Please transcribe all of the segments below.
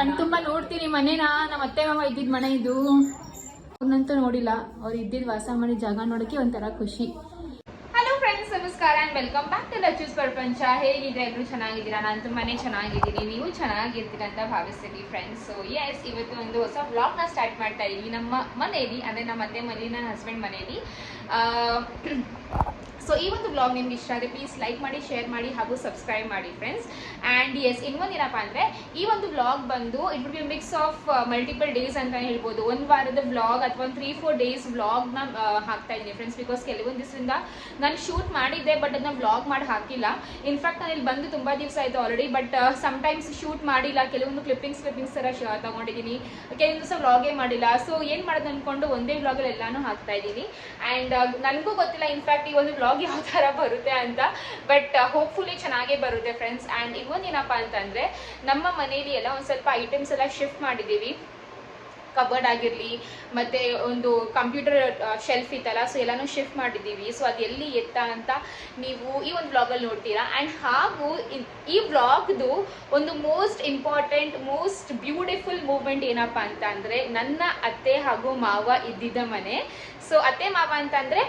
ಕಣ್ತುಂಬ ನೋಡ್ತೀನಿ ಮನೇನ ನಮ್ಮ ಅತ್ತೆ ಮಾವ ಇದ್ದಿದ್ ಮನೆ ಇದು. ಅವ್ರನ್ನಂತೂ ನೋಡಿಲ್ಲ, ಅವ್ರು ಇದ್ದಿದ್ ವಾಸ ಮನೆ ಜಾಗ ನೋಡಕ್ಕೆ ಒಂಥರ ಖುಷಿ. ಹಲೋ ಫ್ರೆಂಡ್ಸ್ ನಮಸ್ಕಾರ ಅಂಡ್ ವೆಲ್ಕಮ್ ಬ್ಯಾಕ್ ಟು ಲಚೂಸ್ ಪ್ರಪಂಚ ಹೇಗಿದೆ ಎಲ್ಲರೂ ಚೆನ್ನಾಗಿದ್ದೀರಾ? ನಾನು ತುಂಬಾನೇ ಚೆನ್ನಾಗಿದ್ದೀನಿ. ನೀವು ಚೆನ್ನಾಗಿರ್ತೀರ ಅಂತ ಭಾವಿಸ್ತೀನಿ ಫ್ರೆಂಡ್ಸ್ ಸೊ ಎಸ್ ಇವತ್ತು ಒಂದು ಹೊಸ ವ್ಲಾಗ್ನ ಸ್ಟಾರ್ಟ್ ಮಾಡ್ತಾ ಇದ್ದೀವಿ ನಮ್ಮ ಮನೆಯಲ್ಲಿ ಅಂದರೆ ನಮ್ಮ ಅತ್ತೆ ಮನೇಲಿ, ನನ್ನ ಹಸ್ಬೆಂಡ್ ಮನೆಯಲ್ಲಿ ಸೊ ಈ ಒಂದು ಬ್ಲಾಗ್ ನಿಮ್ಗೆ ಇಷ್ಟ ಆದರೆ ಪ್ಲೀಸ್ ಲೈಕ್ ಮಾಡಿ ಶೇರ್ ಮಾಡಿ ಹಾಗೂ ಸಬ್ಸ್ಕ್ರೈಬ್ ಮಾಡಿ ಫ್ರೆಂಡ್ಸ್ ಆ್ಯಂಡ್ ಎಸ್ ಇನ್ನೊಂದೇನಪ್ಪ ಅಂದರೆ, ಈ ಒಂದು ಬ್ಲಾಗ್ ಬಂದು it will be mix of multiple days ಅಂತ ಹೇಳ್ಬೋದು. ಒಂದು ವಾರದ ಬ್ಲಾಗ್ ಅಥವಾ ಒಂದು ತ್ರೀ ಫೋರ್ ಡೇಸ್ ವ್ಲಾಗ್ನ ಹಾಕ್ತಾ ಇದ್ದೀನಿ ಫ್ರೆಂಡ್ಸ್ ಬಿಕಾಸ್ ಕೆಲವೊಂದು ದಿವಸದಿಂದ ನಾನು ಶೂಟ್ ಮಾಡಿದ್ದೆ ಬಟ್ ಅದನ್ನ ವ್ಲಾಗ್ ಮಾಡಿ ಹಾಕಿಲ್ಲ. ಇನ್ಫ್ಯಾಕ್ಟ್ ನಾನು ಇಲ್ಲಿ ಬಂದು ತುಂಬ ದಿವಸ ಆಯಿತು ಆಲ್ರೆಡಿ ಬಟ್ ಸಮ್ಟೈಮ್ಸ್ ಶೂಟ್ ಮಾಡಿಲ್ಲ. ಕೆಲವೊಂದು ಕ್ಲಿಪ್ಪಿಂಗ್ಸ್ ಕ್ಲಿಪ್ಪಿಂಗ್ಸ್ ಥರ ತೊಗೊಂಡಿದ್ದೀನಿ. ಕೆಲವೊಂದು ದಿವಸ ವ್ಲಾಗೇ ಮಾಡಿಲ್ಲ. ಸೊ ಏನು ಮಾಡೋದು ಅಂದ್ಕೊಂಡು ಒಂದೇ ವ್ಲಾಗಲ್ಲಿ ಎಲ್ಲಾನು ಹಾಕ್ತಾ ಇದ್ದೀನಿ. ಆ್ಯಂಡ್ ನನಗೂ ಗೊತ್ತಿಲ್ಲ ಇನ್ಫ್ಯಾಕ್ಟ್ ಈ ಒಂದು ವ್ಲಾಗ್ ಯಾವ ಥರ ಬರುತ್ತೆ ಅಂತ. ಬಟ್ ಹೋಪ್ಫುಲಿ ಚೆನ್ನಾಗೇ ಬರುತ್ತೆ ಫ್ರೆಂಡ್ಸ್ ಆ್ಯಂಡ್ ಇನ್ನೊಂದೇನಪ್ಪ ಅಂತಂದರೆ, ನಮ್ಮ ಮನೇಲಿ ಎಲ್ಲ ಒಂದು ಸ್ವಲ್ಪ ಐಟಮ್ಸ್ ಎಲ್ಲ ಶಿಫ್ಟ್ ಮಾಡಿದ್ದೀವಿ. ಕಬರ್ಡ್ ಆಗಿರಲಿ, ಮತ್ತು ಒಂದು ಕಂಪ್ಯೂಟರ್ ಶೆಲ್ಫ್ ಇತ್ತಲ್ಲ ಸೊ ಎಲ್ಲನೂ ಶಿಫ್ಟ್ ಮಾಡಿದ್ದೀವಿ. ಸೊ ಅದು ಎಲ್ಲಿ ಎತ್ತ ಅಂತ ನೀವು ಈ ಒಂದು ಬ್ಲಾಗಲ್ಲಿ ನೋಡ್ತೀರಾ. ಆ್ಯಂಡ್ ಹಾಗೂ ಈ ಬ್ಲಾಗ್ದು ಒಂದು most important most beautiful moment ಏನಪ್ಪ ಅಂತ ನನ್ನ ಅತ್ತೆ ಹಾಗೂ ಮಾವ ಇದ್ದಿದ್ದ ಮನೆ. ಸೊ ಅತ್ತೆ ಮಾವ ಅಂತಂದರೆ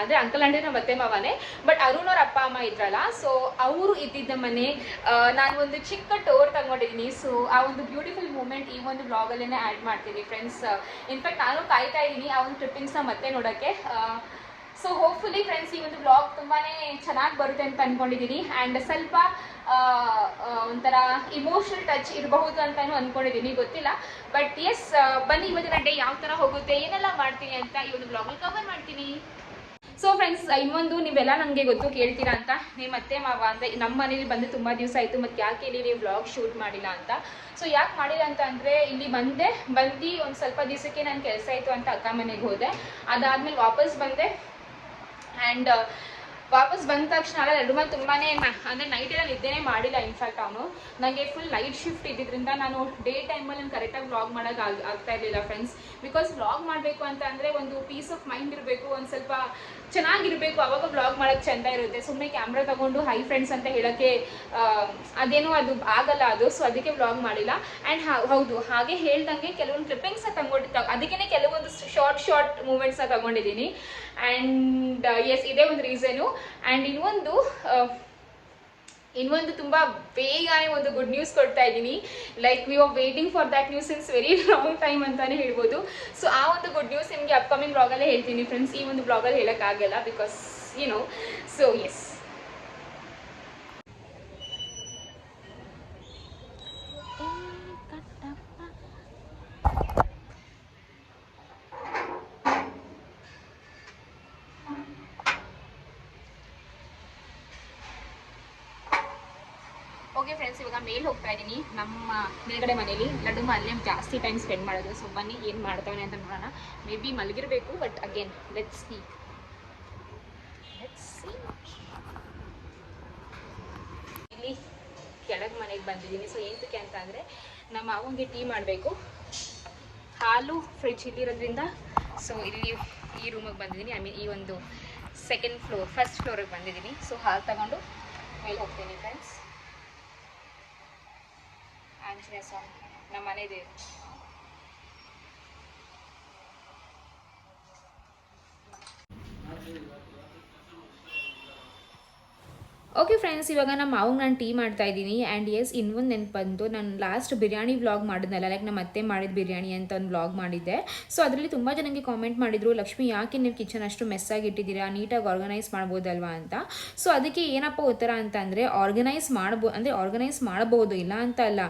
ಅಂದರೆ ಅಂಕಲ್ ಆಂಟಿ ನಮ್ಮ ಅತ್ತೆ ಮಾವನೇ ಬಟ್ ಅರುಣ್ ಅವ್ರ ಅಪ್ಪ, ಅಮ್ಮ ಇದ್ರಲ್ಲ ಸೊ ಅವರು ಇದ್ದಿದ್ದ ಮನೆ ನಾನು ಒಂದು ಚಿಕ್ಕ ಟೋರ್ ತಗೊಂಡಿದ್ದೀನಿ. ಸೊ ಆ ಒಂದು ಬ್ಯೂಟಿಫುಲ್ ಮೂಮೆಂಟ್ ಈ ಒಂದು ಬ್ಲಾಗಲ್ಲೇ ಆ್ಯಡ್ ಮಾಡ್ತೀನಿ ಫ್ರೆಂಡ್ಸ್ ಇನ್ಫ್ಯಾಕ್ಟ್ ನಾನು ಕಾಯ್ತಾ ಇದ್ದೀನಿ ಆ ಒಂದು ಕ್ಲಿಪ್ಪಿಂಗ್ಸ್ನ ಮತ್ತೆ ನೋಡೋಕ್ಕೆ ಸೊ ಹೋಪ್ಫುಲಿ ಫ್ರೆಂಡ್ಸ್ ಈ ಒಂದು ಬ್ಲಾಗ್ ತುಂಬಾ ಚೆನ್ನಾಗಿ ಬರುತ್ತೆ ಅಂತ ಅಂದ್ಕೊಂಡಿದ್ದೀನಿ ಆ್ಯಂಡ್ ಸ್ವಲ್ಪ ಒಂಥರ ಇಮೋಷನಲ್ ಟಚ್ ಇರಬಹುದು ಅಂತಲೂ ಅಂದ್ಕೊಂಡಿದ್ದೀನಿ ಗೊತ್ತಿಲ್ಲ. ಬಟ್ ಎಸ್ ಬನ್ನಿ, ಇವತ್ತಿನ ಡೇ ಯಾವ ಥರ ಹೋಗುತ್ತೆ, ಏನೆಲ್ಲ ಮಾಡ್ತೀನಿ ಅಂತ ಈ ಒಂದು ಬ್ಲಾಗಲ್ಲಿ ಕವರ್ ಮಾಡ್ತೀನಿ. ಸೊ ಫ್ರೆಂಡ್ಸ್ ಇನ್ನೊಂದು ನೀವೆಲ್ಲ ನನಗೆ ಗೊತ್ತು ಕೇಳ್ತೀರಾ ಅಂತ. ನಿಮ್ಮ ಮತ್ತೆ ಮಾವ ಅಂದರೆ ನಮ್ಮ ಮನೇಲಿ ಬಂದು ತುಂಬ ದಿವಸ ಆಯಿತು, ಮತ್ತು ಯಾಕೆ ಇಲ್ಲಿ ನೀವು ವ್ಲಾಗ್ ಶೂಟ್ ಮಾಡಿಲ್ಲ ಅಂತ. ಸೊ ಯಾಕೆ ಮಾಡಿಲ್ಲ ಅಂತ ಅಂದರೆ ಇಲ್ಲಿ ಬಂದೆ, ಬಂದು ಒಂದು ಸ್ವಲ್ಪ ದಿವಸಕ್ಕೆ ನಾನು ಕೆಲಸ ಆಯಿತು ಅಂತ ಅಕ್ಕ ಮನೆಗೆ ಹೋದೆ. ಅದಾದಮೇಲೆ ವಾಪಸ್ ಬಂದೆ. ಆ್ಯಂಡ್ ವಾಪಸ್ ಬಂದ ತಕ್ಷಣ ಅಲ್ಲ, ಎರಡು ಮೇಲೆ ತುಂಬಾ ಅಂದರೆ ನೈಟೆಲ್ಲ ನಿದ್ದೆನೇ ಮಾಡಿಲ್ಲ ಇನ್ಫ್ಯಾಕ್ಟ್ ಅವನು. ನನಗೆ ಫುಲ್ ನೈಟ್ ಶಿಫ್ಟ್ ಇದ್ದಿದ್ದರಿಂದ ನಾನು ಡೇ ಟೈಮಲ್ಲಿ ನಾನು ಕರೆಕ್ಟಾಗಿ ವ್ಲಾಗ್ ಮಾಡೋಕೆ ಆಗ್, ಆಗ್ತಾ ಇರಲಿಲ್ಲ ಫ್ರೆಂಡ್ಸ್ ಬಿಕಾಸ್ ವ್ಲಾಗ್ ಮಾಡಬೇಕು ಅಂತ ಅಂದರೆ ಒಂದು ಪೀಸ್ ಆಫ್ ಮೈಂಡ್ ಇರಬೇಕು, ಒಂದು ಸ್ವಲ್ಪ ಚೆನ್ನಾಗಿರಬೇಕು, ಅವಾಗ ಬ್ಲಾಗ್ ಮಾಡೋಕ್ಕೆ ಚೆಂದ ಇರುತ್ತೆ. ಸುಮ್ಮನೆ ಕ್ಯಾಮ್ರಾ ತಗೊಂಡು ಹೈ ಫ್ರೆಂಡ್ಸ್ ಅಂತ ಹೇಳೋಕ್ಕೆ ಅದೇನು ಅದು ಆಗಲ್ಲ ಅದು ಸೊ ಅದಕ್ಕೆ ಬ್ಲಾಗ್ ಮಾಡಿಲ್ಲ. ಆ್ಯಂಡ್ ಹೌದು, ಹಾಗೆ ಹೇಳ್ದಂಗೆ ಕೆಲವೊಂದು ಕ್ಲಿಪ್ಪಿಂಗ್ಸ್ನ ತಗೊಂಡು ಅದಕ್ಕೇ ಕೆಲವೊಂದು ಶಾರ್ಟ್ ಶಾರ್ಟ್ ಮೂಮೆಂಟ್ಸ್ನ ತಗೊಂಡಿದ್ದೀನಿ. ಆ್ಯಂಡ್ ಎಸ್ ಇದೇ ಒಂದು ರೀಸನು ಆ್ಯಂಡ್ ಇನ್ನೊಂದು ಇನ್ನೊಂದು ತುಂಬ ಬೇಗನೆ ಒಂದು ಗುಡ್ ನ್ಯೂಸ್ ಕೊಡ್ತಾ ಇದ್ದೀನಿ. Like we are waiting for that news since very long time ಅಂತಾನೆ ಹೇಳ್ಬೋದು. ಸೊ ಆ ಒಂದು ಗುಡ್ ನ್ಯೂಸ್ ನಿಮಗೆ ಅಪ್ಕಮಿಂಗ್ ಬ್ಲಾಗಲ್ಲೇ ಹೇಳ್ತೀನಿ ಫ್ರೆಂಡ್ಸ್ ಈ ಒಂದು ಬ್ಲಾಗಲ್ಲಿ ಹೇಳೋಕ್ಕಾಗಲ್ಲ because you know so yes okay friends ಇವಾಗ ಮೇಲ್ ಹೋಗ್ತಾ ಇದ್ದೀನಿ ನಮ್ಮ ಮೇಲ್ಗಡೆ ಮನೇಲಿ ಲಡ್ಡುಮ್ಮ ಅಲ್ಲೇ ಜಾಸ್ತಿ ಟೈಮ್ ಸ್ಪೆಂಡ್ ಮಾಡೋದು. ಸೊ ಬನ್ನಿ ಏನು ಮಾಡ್ತಾವೆ ಅಂತ ನೋಡೋಣ. ಮೇ ಬಿ ಮಲಗಿರಬೇಕು ಬಟ್ ಅಗೇನ್ ಲೆಟ್ಸ್ ಸಿ ಇಲ್ಲಿ ಕೆಳಗೆ ಮನೆಗೆ ಬಂದಿದ್ದೀನಿ. ಸೊ ಏನಕ್ಕೆ ಅಂತ ಅಂದರೆ, ನಮ್ಮ ಮಾವನಿಗೆ ಟೀ ಮಾಡಬೇಕು. ಹಾಲು ಫ್ರಿಡ್ಜ್ ಇಲ್ಲಿರೋದ್ರಿಂದ. ಸೊ ಇಲ್ಲಿ ಈ ರೂಮಿಗೆ ಬಂದಿದ್ದೀನಿ. ಐ ಮೀನ್ ಈ ಒಂದು ಸೆಕೆಂಡ್ ಫ್ಲೋರ್ ಫಸ್ಟ್ ಫ್ಲೋರಿಗೆ ಬಂದಿದ್ದೀನಿ. ಸೊ ಹಾಲು ತಗೊಂಡು ಮೇಲೆ ಹೋಗ್ತೀನಿ ಫ್ರೆಂಡ್ಸ್ ಆಂಜನೇಯ ಸ್ವಾಮಿ ನಮ್ಮ ಮನೆ ದೇವರು. ಓಕೆ ಫ್ರೆಂಡ್ಸ್ ಇವಾಗ ನಮ್ಮ ಮಾವಂಗೆ ನಾನು ಟೀ ಮಾಡ್ತಾ ಇದ್ದೀನಿ. ಆ್ಯಂಡ್ ಎಸ್ ಇನ್ನೊಂದು ನೆನಪು ಬಂತು ನಾನು ಲಾಸ್ಟ್ ಬಿರಿಯಾನಿ ವ್ಲಾಗ್ ಮಾಡಿದ್ನಲ್ಲ ಲೈಕ್ ನಮ್ಮ ಅತ್ತೆ ಮಾಡಿದ ಬಿರಿಯಾನಿ ಅಂತ ಒಂದು ವ್ಲಾಗ್ ಮಾಡಿದ್ದೆ. ಸೊ ಅದರಲ್ಲಿ ತುಂಬ ಜನಕ್ಕೆ ಕಾಮೆಂಟ್ ಮಾಡಿದ್ರು, ಲಕ್ಷ್ಮಿ, ಯಾಕೆ ನೀವು ಕಿಚನ್ ಅಷ್ಟು ಮೆಸ್ಸಾಗಿ ಇಟ್ಟಿದ್ದೀರಾ ನೀಟಾಗಿ ಆರ್ಗನೈಸ್ ಮಾಡ್ಬೋದಲ್ವಾ ಅಂತ? ಸೊ ಅದಕ್ಕೆ ಏನಪ್ಪ ಉತ್ತರ ಅಂತ ಅಂದರೆ ಆರ್ಗನೈಸ್ ಮಾಡ್ಬೋ, ಅಂದರೆ ಆರ್ಗನೈಸ್ ಮಾಡ್ಬೋದು, ಇಲ್ಲ ಅಂತ ಅಲ್ಲ.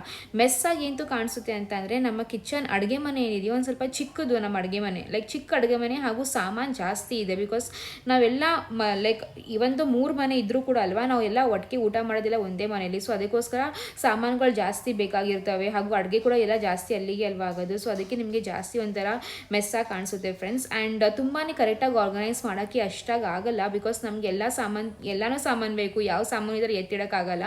ಮೆಸ್ಸಾಗಿ ಎಂತೂ ಕಾಣಿಸುತ್ತೆ ಅಂತ ಅಂದರೆ ನಮ್ಮ ಕಿಚನ್ ಅಡುಗೆ ಮನೆ ಏನಿದೆಯೋ, ಒಂದು ಸ್ವಲ್ಪ ಚಿಕ್ಕದು ನಮ್ಮ ಅಡುಗೆ ಮನೆ. ಲೈಕ್ ಚಿಕ್ಕ ಅಡುಗೆ ಮನೆ ಹಾಗೂ ಸಾಮಾನು ಜಾಸ್ತಿ ಇದೆ. ಬಿಕಾಸ್ ನಾವೆಲ್ಲ ಲೈಕ್ ಇವೊಂದು ಮೂರು ಮನೆ ಇದ್ದರೂ ಕೂಡ ಅಲ್ವಾ, ನಾವು ಎಲ್ಲ ಒಟ್ಟಿಗೆ ಊಟ ಮಾಡೋದಿಲ್ಲ ಒಂದೇ ಮನೆಯಲ್ಲಿ. ಸೊ ಅದಕ್ಕೋಸ್ಕರ ಸಾಮಾನುಗಳು ಜಾಸ್ತಿ ಬೇಕಾಗಿರ್ತವೆ. ಹಾಗೂ ಅಡುಗೆ ಕೂಡ ಎಲ್ಲ ಜಾಸ್ತಿ ಅಲ್ಲಿಗೆ ಅಲ್ವಾ ಆಗೋದು. ಸೊ ಅದಕ್ಕೆ ನಿಮಗೆ ಜಾಸ್ತಿ ಒಂಥರ ಮೆಸ್ಸಾಗಿ ಕಾಣಿಸುತ್ತೆ ಫ್ರೆಂಡ್ಸ್ ಆ್ಯಂಡ್ ತುಂಬಾ ಕರೆಕ್ಟಾಗಿ ಆರ್ಗನೈಸ್ ಮಾಡೋಕ್ಕೆ ಅಷ್ಟಾಗಿ ಆಗಲ್ಲ ಬಿಕಾಸ್ ನಮ್ಗೆ ಎಲ್ಲ ಸಾಮಾನು, ಎಲ್ಲನೂ ಸಾಮಾನು ಬೇಕು. ಯಾವ ಸಾಮಾನು ಇದ್ರೆ ಎತ್ತಿಡೋಕ್ಕಾಗಲ್ಲ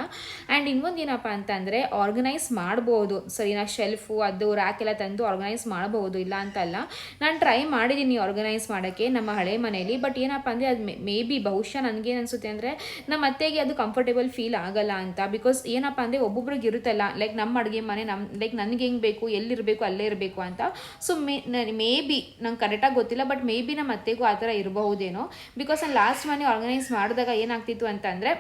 ಆ್ಯಂಡ್ ಇನ್ನೊಂದು ಏನಪ್ಪ ಅಂತಂದರೆ ಆರ್ಗನೈಸ್ ಮಾಡ್ಬೋದು. ಸರಿನಾ? ಶೆಲ್ಫು ಅದು ರ್ಯಾಕ್ ಎಲ್ಲ ತಂದು ಆರ್ಗನೈಸ್ ಮಾಡಬಹುದು ಇಲ್ಲ ಅಂತಲ್ಲ ನಾನು ಟ್ರೈ ಮಾಡಿದ್ದೀನಿ ಆರ್ಗನೈಸ್ ಮಾಡೋಕ್ಕೆ ನಮ್ಮ ಹಳೆ ಮನೆಯಲ್ಲಿ. ಬಟ್ ಏನಪ್ಪ ಅಂದರೆ ಅದು ಮೇ ಬಿ ಬಹುಶಃ ನನಗೇನು ಅನಿಸುತ್ತೆ ಅಂದರೆ ನಮ್ಮ ಅತ್ತೆಗೆ ಮನೆಗೆ ಅದು ಕಂಫರ್ಟೇಬಲ್ ಫೀಲ್ ಆಗಲ್ಲ ಅಂತ. ಬಿಕಾಸ್ ಏನಪ್ಪ ಅಂದರೆ ಒಬ್ಬೊಬ್ರಿಗೆ ಇರುತ್ತಲ್ಲ ಲೈಕ್ ನಮ್ಮ ಅಡುಗೆ ಮನೆ ನಮ್ಮ ಲೈಕ್ ನನಗೆ ಹೆಂಗೆ ಬೇಕು, ಎಲ್ಲಿರಬೇಕು, ಅಲ್ಲೇ ಇರಬೇಕು ಅಂತ. ಸೊ ಮೇ ಮೇ ಬಿ ನಂಗೆ ಕರೆಕ್ಟಾಗಿ ಗೊತ್ತಿಲ್ಲ ಬಟ್ ಮೇ ಬಿ ನಮ್ಮ ಅತ್ತೆಗೂ ಆ ಥರ ಇರಬಹುದೇನೋ. ಬಿಕಾಸ್ ನಾನು ಲಾಸ್ಟ್ ಮನೆ ಆರ್ಗನೈಸ್ ಮಾಡಿದಾಗ ಏನಾಗ್ತಿತ್ತು ಅಂತಂದರೆ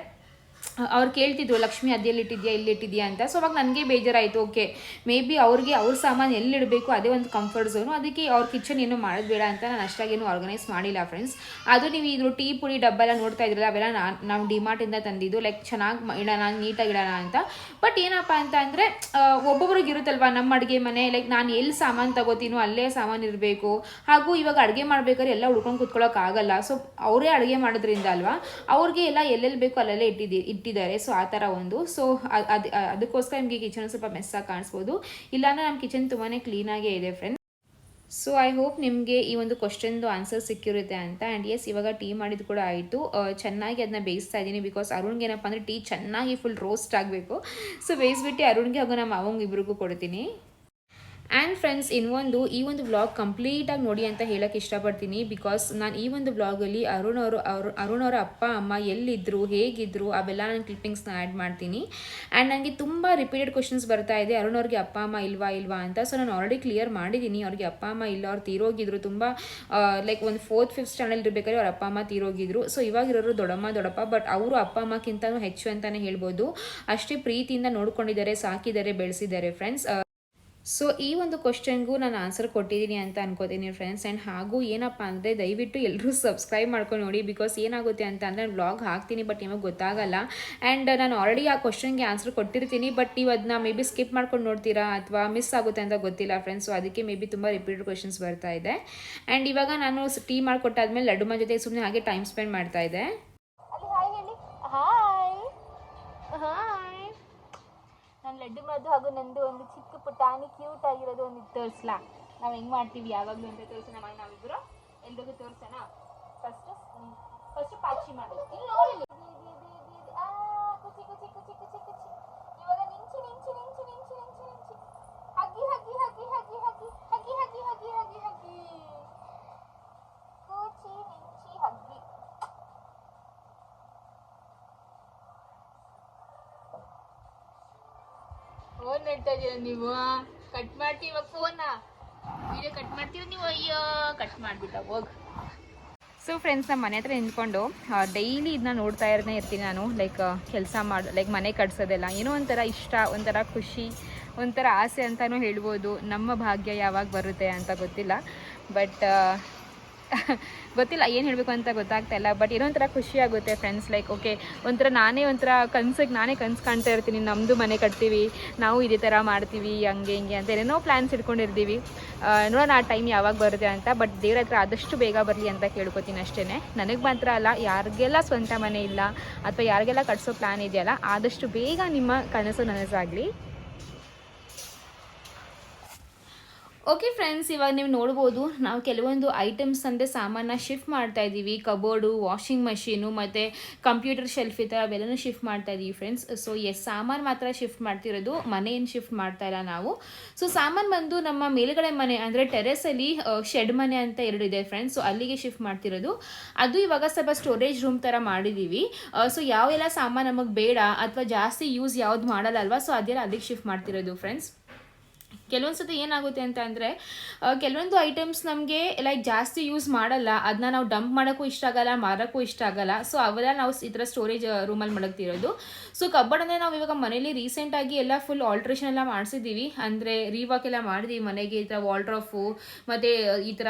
ಅವ್ರು ಕೇಳ್ತಿದ್ರು, ಲಕ್ಷ್ಮಿ ಅದೆಲ್ಲಿ ಇಟ್ಟಿದ್ಯಾ, ಇಲ್ಲಿ ಇಟ್ಟಿದ್ಯಾ? ಅಂತ. ಸೊ ಅವಾಗ ನನಗೆ ಬೇಜಾರಾಯಿತು ಓಕೆ ಮೇ ಬಿ ಅವ್ರಿಗೆ ಅವ್ರ ಸಾಮಾನು ಎಲ್ಲಿಡಬೇಕು ಅದೇ ಒಂದು ಕಂಫರ್ಟ್ ಝೋನು ಅದಕ್ಕೆ ಅವ್ರ ಕಿಚನ್ ಏನು ಮಾಡೋದು ಬೇಡ ಅಂತ ನಾನು ಅಷ್ಟಾಗೇನು ಆರ್ಗನೈಸ್ ಮಾಡಿಲ್ಲ ಫ್ರೆಂಡ್ಸ್ ಅದು ನೀವು ಇದ್ರು ಟೀ, ಪುಡಿ, ಡಬ್ಬ ಎಲ್ಲ ನೋಡ್ತಾ ಇದ್ರಲ್ಲ, ಅವೆಲ್ಲ ನಾನು ನಾವು ಡಿಮಾರ್ಟಿಂದ ತಂದಿದ್ದು. ಲೈಕ್ ಚೆನ್ನಾಗಿ ಇಡೋಣ, ನೀಟಾಗಿ ಇಡೋಣ ಅಂತ. ಬಟ್ ಏನಪ್ಪ ಅಂತ ಅಂದರೆ ಒಬ್ಬೊಬ್ರಿಗೆ ಇರುತ್ತಲ್ವಾ ನಮ್ಮ ಅಡುಗೆ ಮನೆ? ಲೈಕ್ ನಾನು ಎಲ್ಲಿ ಸಾಮಾನು ತಗೋತೀನೋ, ಅಲ್ಲೇ ಸಾಮಾನು ಇರಬೇಕು. ಹಾಗೂ ಇವಾಗ ಅಡುಗೆ ಮಾಡಬೇಕಾದ್ರೆ ಎಲ್ಲ ಹುಡ್ಕೊಂಡು ಕೂತ್ಕೊಳ್ಳೋಕ್ಕಾಗಲ್ಲ ಸೊ ಅವರೇ ಅಡುಗೆ ಮಾಡೋದ್ರಿಂದ ಅಲ್ವಾ? ಅವ್ರಿಗೆ ಎಲ್ಲ ಎಲ್ಲೆಲ್ಲಿ ಬೇಕು, ಅಲ್ಲೆಲ್ಲ ಇಟ್ಟಿದ್ದಿ ಇಟ್ಟಿದ್ದಾರೆ. ಸೊ ಆ ಥರ ಒಂದು. ಸೊ ಅದು ಅದಕ್ಕೋಸ್ಕರ ನಿಮಗೆ ಕಿಚನ್ ಸ್ವಲ್ಪ ಮೆಸ್ಸಾಗಿ ಕಾಣಿಸ್ಬೋದು. ಇಲ್ಲಾಂದ್ರೆ ನಮ್ಮ ಕಿಚನ್ ತುಂಬಾ ಕ್ಲೀನಾಗೇ ಇದೆ ಫ್ರೆಂಡ್ಸ್ ಸೊ ಐ ಹೋಪ್ ನಿಮಗೆ ಈ ಒಂದು ಕ್ವಶನ್ದು ಆನ್ಸರ್ ಸಿಕ್ಕಿರುತ್ತೆ ಅಂತ. ಆ್ಯಂಡ್ ಎಸ್ ಇವಾಗ ಟೀ ಮಾಡಿದ್ದು ಕೂಡ ಆಯಿತು. ಚೆನ್ನಾಗಿ ಅದನ್ನ ಬೇಯಿಸ್ತಾ ಇದ್ದೀನಿ ಬಿಕಾಸ್ ಅರುಣ್ಗೆ ಏನಪ್ಪ ಅಂದರೆ ಟೀ ಚೆನ್ನಾಗಿ ಫುಲ್ ರೋಸ್ಟ್ ಆಗಬೇಕು. ಸೊ ಬೇಯಿಸ್ಬಿಟ್ಟು ಅರುಣ್ಗೆ ಹಾಗೂ ನಮ್ಮ ಅವಂಗೆ ಇಬ್ರಿಗೂ ಕೊಡ್ತೀನಿ. ಆ್ಯಂಡ್ ಫ್ರೆಂಡ್ಸ್ ಇನ್ನೊಂದು ಈ ಒಂದು ವ್ಲಾಗ್ ಕಂಪ್ಲೀಟಾಗಿ ನೋಡಿ ಅಂತ ಹೇಳಕ್ಕೆ ಇಷ್ಟಪಡ್ತೀನಿ. ಬಿಕಾಸ್ ನಾನು ಈ ಒಂದು ವ್ಲಾಗಲ್ಲಿ ಅರುಣ್ ಅವರು ಅವರು, ಅರುಣ್ ಅವರ ಅಪ್ಪ, ಅಮ್ಮ ಎಲ್ಲಿದ್ದರು ಹೇಗಿದ್ದರು ಅವೆಲ್ಲ ನಾನು ಕ್ಲಿಪ್ಪಿಂಗ್ಸ್ನ ಆ್ಯಡ್ ಮಾಡ್ತೀನಿ. ಆ್ಯಂಡ್ ನನಗೆ ತುಂಬ ರಿಪೀಟೆಡ್ ಕ್ವಶನ್ಸ್ ಬರ್ತಾ ಇದೆ. ಅರುಣ್ ಅವ್ರಿಗೆ ಅಪ್ಪ, ಅಮ್ಮ ಇಲ್ವಾ ಇಲ್ವಾ ಅಂತ. ಸೊ ನಾನು ಆಲ್ರೆಡಿ ಕ್ಲಿಯರ್ ಮಾಡಿದ್ದೀನಿ. ಅವ್ರಿಗೆ ಅಪ್ಪ, ಅಮ್ಮ ಇಲ್ಲ ಅವ್ರು ತೀರೋಗಿದ್ರು ತುಂಬ ಲೈಕ್ ಒಂದು ಫೋರ್ತ್ ಫಿಫ್ತ್ ಸ್ಟ್ಯಾಂಡರ್ಡ್ ಇರಬೇಕಾದ್ರೆ ಅವ್ರ ಅಪ್ಪ, ಅಮ್ಮ ತೀರೋಗಿದ್ರು. ಸೊ ಇವಾಗಿರೋರು ದೊಡ್ಡಮ್ಮ, ದೊಡ್ಡಪ್ಪ ಬಟ್ ಅವರು ಅಪ್ಪ ಅಮ್ಮಕ್ಕಿಂತ ಹೆಚ್ಚು ಅಂತಲೇ ಹೇಳ್ಬೋದು. ಅಷ್ಟೇ ಪ್ರೀತಿಯಿಂದ ನೋಡ್ಕೊಂಡಿದ್ದಾರೆ, ಸಾಕಿದ್ದಾರೆ, ಬೆಳೆಸಿದ್ದಾರೆ ಫ್ರೆಂಡ್ಸ್ ಸೊ ಈ ಒಂದು ಕ್ವಶನ್ಗೂ ನಾನು ಆನ್ಸರ್ ಕೊಟ್ಟಿದ್ದೀನಿ ಅಂತ ಅನ್ಕೋತೀನಿ ಫ್ರೆಂಡ್ಸ್ ಆ್ಯಂಡ್ ಹಾಗೂ ಏನಪ್ಪ ಅಂದರೆ ದಯವಿಟ್ಟು ಎಲ್ಲರೂ ಸಬ್ಸ್ಕ್ರೈಬ್ ಮಾಡ್ಕೊಂಡು ನೋಡಿ. ಬಿಕಾಸ್ ಏನಾಗುತ್ತೆ ಅಂತ ಅಂದರೆ ಬ್ಲಾಗ್ ಹಾಕ್ತೀನಿ ಬಟ್ ನಿಮಗೆ ಗೊತ್ತಾಗಲ್ಲ. ಆ್ಯಂಡ್ ನಾನು ಆಲ್ರೆಡಿ ಆ ಕ್ವಶನ್ಗೆ ಆನ್ಸರ್ ಕೊಟ್ಟಿರ್ತೀನಿ ಬಟ್ ನೀವು ಅದನ್ನ ಮೇ ಬಿ ಸ್ಕಿಪ್ ಮಾಡ್ಕೊಂಡು ನೋಡ್ತೀರಾ ಅಥವಾ ಮಿಸ್ ಆಗುತ್ತೆ ಅಂತ ಗೊತ್ತಿಲ್ಲ ಫ್ರೆಂಡ್ಸ್ ಸೊ ಅದಕ್ಕೆ ಮೇ ಬಿ ತುಂಬ ರಿಪೀಟೆಡ್ ಕ್ವಶನ್ಸ್ ಬರ್ತಾ ಇದೆ. ಆ್ಯಂಡ್ ಇವಾಗ ನಾನು ಟೀ ಮಾಡಿಕೊಟ್ಟಾದ್ಮೇಲೆ ಲಡ್ಡುಮ ಜೊತೆ ಸುಮ್ಮನೆ ಹಾಗೆ ಟೈಮ್ ಸ್ಪೆಂಡ್ ಮಾಡ್ತಾ ಇದೆ ಇದ್ದೆ ಅಲ್ಲಿ ಹಾಯ್ ಹೇಳಿ ಹಾಯ್ ಹಾಯ್ ನಾನು ಲಡ್ಡು ಮದ್ದು ಹಾಗೂ ನಂದು ಒಂದು ಚಿಕ್ಕ ಪುಟಾಣಿ ಕ್ಯೂಟ್ ಆಗಿರೋದು ಒಂದು ತೋರಿಸ್ಲಾ? ನಾವು ಹೆಂಗೆ ಮಾಡ್ತೀವಿ ಯಾವಾಗಲೂ ಅಂತ ತೋರಿಸೋಣ ಮಾಡಿ ನಾವಿಬ್ಬರು ಎಲ್ರಿಗೂ ತೋರಿಸೋಣ? ಫಸ್ಟ್ ಫಸ್ಟ್ ಪಾಚಿ ಮಾಡೋದು ಇಲ್ಲಿ ನೋಡಿ ಇದು. ಆ, ಕುಚಿ ಕುಚಿ ಕುಚಿ ಇವಾಗ ನಿಂಚಿ ನಿಂಚಿ ನಿಂಚಿ ನಿಂಚಿ ನಿಂಚಿ. ಹಗ್ಗಿ ಹಗ್ಗಿ ಹಗ್ಗಿ ಹಗ್ಗಿ ಹಗ್ಗಿ ಹಗ್ಗಿ ಹಗ್ಗಿ ಹಗ್ಗಿ ಹಗ್ಗಿ ಹಗ್ಗಿ ಕೂಚಿ ನಿಂಚಿ ಹಗ್ಗಿ ಫೋನ್ ನೋಡ್ತಾ ಇದೀರ ನೀವು ಕಟ್ ಮಾಡ್ತೀವಿ ಫೋನ ವಿಡಿಯೋ ಕಟ್ ಮಾಡ್ತೀವಿ ನೀವು? ಅಯ್ಯೋ ಕಟ್ ಮಾಡ್ಬಿಟ್ಟ, ಹೋಗ್. ಸೊ ಫ್ರೆಂಡ್ಸ್ ನಮ್ಮ ಮನೆ ಹತ್ರ ನಿಂತ್ಕೊಂಡು ಡೈಲಿ ಇದನ್ನ ನೋಡ್ತಾ ಇರನೇ ಇರ್ತೀನಿ ನಾನು ಲೈಕ್ ಕೆಲಸ ಮಾಡಿ ಲೈಕ್ ಮನೆ ಕಟ್ಸೋದೆಲ್ಲ. ಏನೋ ಒಂಥರ ಇಷ್ಟ, ಒಂಥರ ಖುಷಿ, ಒಂಥರ ಆಸೆ ಅಂತಲೂ ಹೇಳ್ಬೋದು. ನಮ್ಮ ಭಾಗ್ಯ ಯಾವಾಗ ಬರುತ್ತೆ ಅಂತ ಗೊತ್ತಿಲ್ಲ. ಬಟ್ ಗೊತ್ತಿಲ್ಲ, ಏನು ಹೇಳಬೇಕು ಅಂತ ಗೊತ್ತಾಗ್ತಾ ಇಲ್ಲ ಬಟ್ ಏನೋ ಒಂಥರ ಖುಷಿ ಆಗುತ್ತೆ ಫ್ರೆಂಡ್ಸ್ ಲೈಕ್ ಓಕೆ ಒಂಥರ ನಾನೇ ಒಂಥರ ಕನ್ಸಿಗೆ, ನಾನೇ ಕನ್ಸು ಕಾಣ್ತಾ ಇರ್ತೀನಿ ನಮ್ಮದು ಮನೆ ಕಟ್ತೀವಿ, ನಾವು ಇದೇ ಥರ ಮಾಡ್ತೀವಿ, ಹಂಗೆ ಹಿಂಗೆ ಅಂತ ಏನೇನೋ ಪ್ಲ್ಯಾನ್ಸ್ ಇಟ್ಕೊಂಡಿರ್ತೀವಿ. ನೋಡೋಣ ಆ ಟೈಮ್ ಯಾವಾಗ ಬರುತ್ತೆ ಅಂತ ಬಟ್ ದೇವ್ರ ಹತ್ರ ಆದಷ್ಟು ಬೇಗ ಬರಲಿ ಅಂತ ಕೇಳ್ಕೊತೀನಿ ಅಷ್ಟೇ ನನಗೆ ಮಾತ್ರ ಅಲ್ಲ, ಯಾರಿಗೆಲ್ಲ ಸ್ವಂತ ಮನೆ ಇಲ್ಲ, ಅಥವಾ ಯಾರಿಗೆಲ್ಲ ಕಟ್ಸೋ ಪ್ಲ್ಯಾನ್ ಇದೆಯಲ್ಲ, ಆದಷ್ಟು ಬೇಗ ನಿಮ್ಮ ಕನಸು ನನಸಾಗಲಿ. ಓಕೆ ಫ್ರೆಂಡ್ಸ್ ಇವಾಗ ನೀವು ನೋಡ್ಬೋದು, ನಾವು ಕೆಲವೊಂದು ಐಟಮ್ಸ್ ಅಂದರೆ ಸಾಮಾನ ಶಿಫ್ಟ್ ಮಾಡ್ತಾ ಇದ್ದೀವಿ ಕಬೋರ್ಡು ವಾಷಿಂಗ್ ಮಷೀನು ಮತ್ತು ಕಂಪ್ಯೂಟರ್ ಶೆಲ್ಫ್ ಈ ಥರ ಅವೆಲ್ಲನೂ ಶಿಫ್ಟ್ ಮಾಡ್ತಾ ಇದ್ದೀವಿ ಫ್ರೆಂಡ್ಸ್ ಸೊ ಎಸ್ ಸಾಮಾನು ಮಾತ್ರ ಶಿಫ್ಟ್ ಮಾಡ್ತಿರೋದು. ಮನೆ ಏನು ಶಿಫ್ಟ್ ಮಾಡ್ತಾ ಇಲ್ಲ ನಾವು. ಸೊ ಸಾಮಾನು ಬಂದು ನಮ್ಮ ಮೇಲುಗಡೆ ಮನೆ, ಅಂದರೆ ಟೆರೆಸಲ್ಲಿ ಶೆಡ್ ಮನೆ ಅಂತ ಎರಡು ಇದೆ ಫ್ರೆಂಡ್ಸ್ ಸೊ ಅಲ್ಲಿಗೆ ಶಿಫ್ಟ್ ಮಾಡ್ತಿರೋದು. ಅದು ಇವಾಗ ಸ್ವಲ್ಪ ಸ್ಟೋರೇಜ್ ರೂಮ್ ಥರ ಮಾಡಿದ್ದೀವಿ ಸೊ ಯಾವೆಲ್ಲ ಸಾಮಾನು ನಮಗೆ ಬೇಡ, ಅಥವಾ ಜಾಸ್ತಿ ಯೂಸ್ ಯಾವ್ದು ಮಾಡಲ್ಲ ಅಲ್ವಾ ಸೊ ಅದೆಲ್ಲ ಅಲ್ಲಿಗೆ ಶಿಫ್ಟ್ ಮಾಡ್ತಿರೋದು ಫ್ರೆಂಡ್ಸ್ ಕೆಲವೊಂದು ಸತಿ ಏನಾಗುತ್ತೆ ಅಂತ ಅಂದರೆ ಕೆಲವೊಂದು ಐಟಮ್ಸ್ ನಮಗೆ ಲೈಕ್ ಜಾಸ್ತಿ ಯೂಸ್ ಮಾಡಲ್ಲ. ಅದನ್ನ ನಾವು ಡಂಪ್ ಮಾಡೋಕ್ಕೂ ಇಷ್ಟ ಆಗಲ್ಲ, ಮಾರೋಕ್ಕೂ ಇಷ್ಟ ಆಗಲ್ಲ. ಸೊ ಅವೆಲ್ಲ ನಾವು ಈ ಥರ ಸ್ಟೋರೇಜ್ ರೂಮಲ್ಲಿ ಮಡಗ್ತಿರೋದು. ಸೊ ಕಬ್ಬಡ್ ಅಂದರೆ ನಾವು ಇವಾಗ ಮನೇಲಿ ರೀಸೆಂಟಾಗಿ ಎಲ್ಲ ಫುಲ್ ಆಲ್ಟ್ರೇಷನ್ ಎಲ್ಲ ಮಾಡಿಸಿದ್ದೀವಿ. ಅಂದರೆ ರೀವಾಕ್ ಎಲ್ಲ ಮಾಡಿದ್ದೀವಿ ಮನೆಗೆ. ಈ ಥರ ವಾಲ್ಡ್ರಾಫು ಮತ್ತು, ಈ ಥರ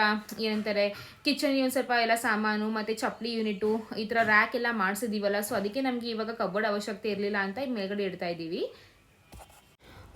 ಏನಂತಾರೆ ಕಿಚನ್ ಒಂದು ಸ್ವಲ್ಪ ಎಲ್ಲ ಸಾಮಾನು, ಮತ್ತು ಚಪ್ಪಲಿ ಯೂನಿಟು ಈ ಥರ ರ್ಯಾಕ್ ಎಲ್ಲ ಮಾಡಿಸಿದ್ದೀವಲ್ಲ. ಸೊ ಅದಕ್ಕೆ ನಮಗೆ ಇವಾಗ ಕಬ್ಬಡ್ ಅವಶ್ಯಕತೆ ಇರಲಿಲ್ಲ ಅಂತ ಮೇಲ್ಗಡೆ ಇಡ್ತಾ ಇದ್ದೀವಿ.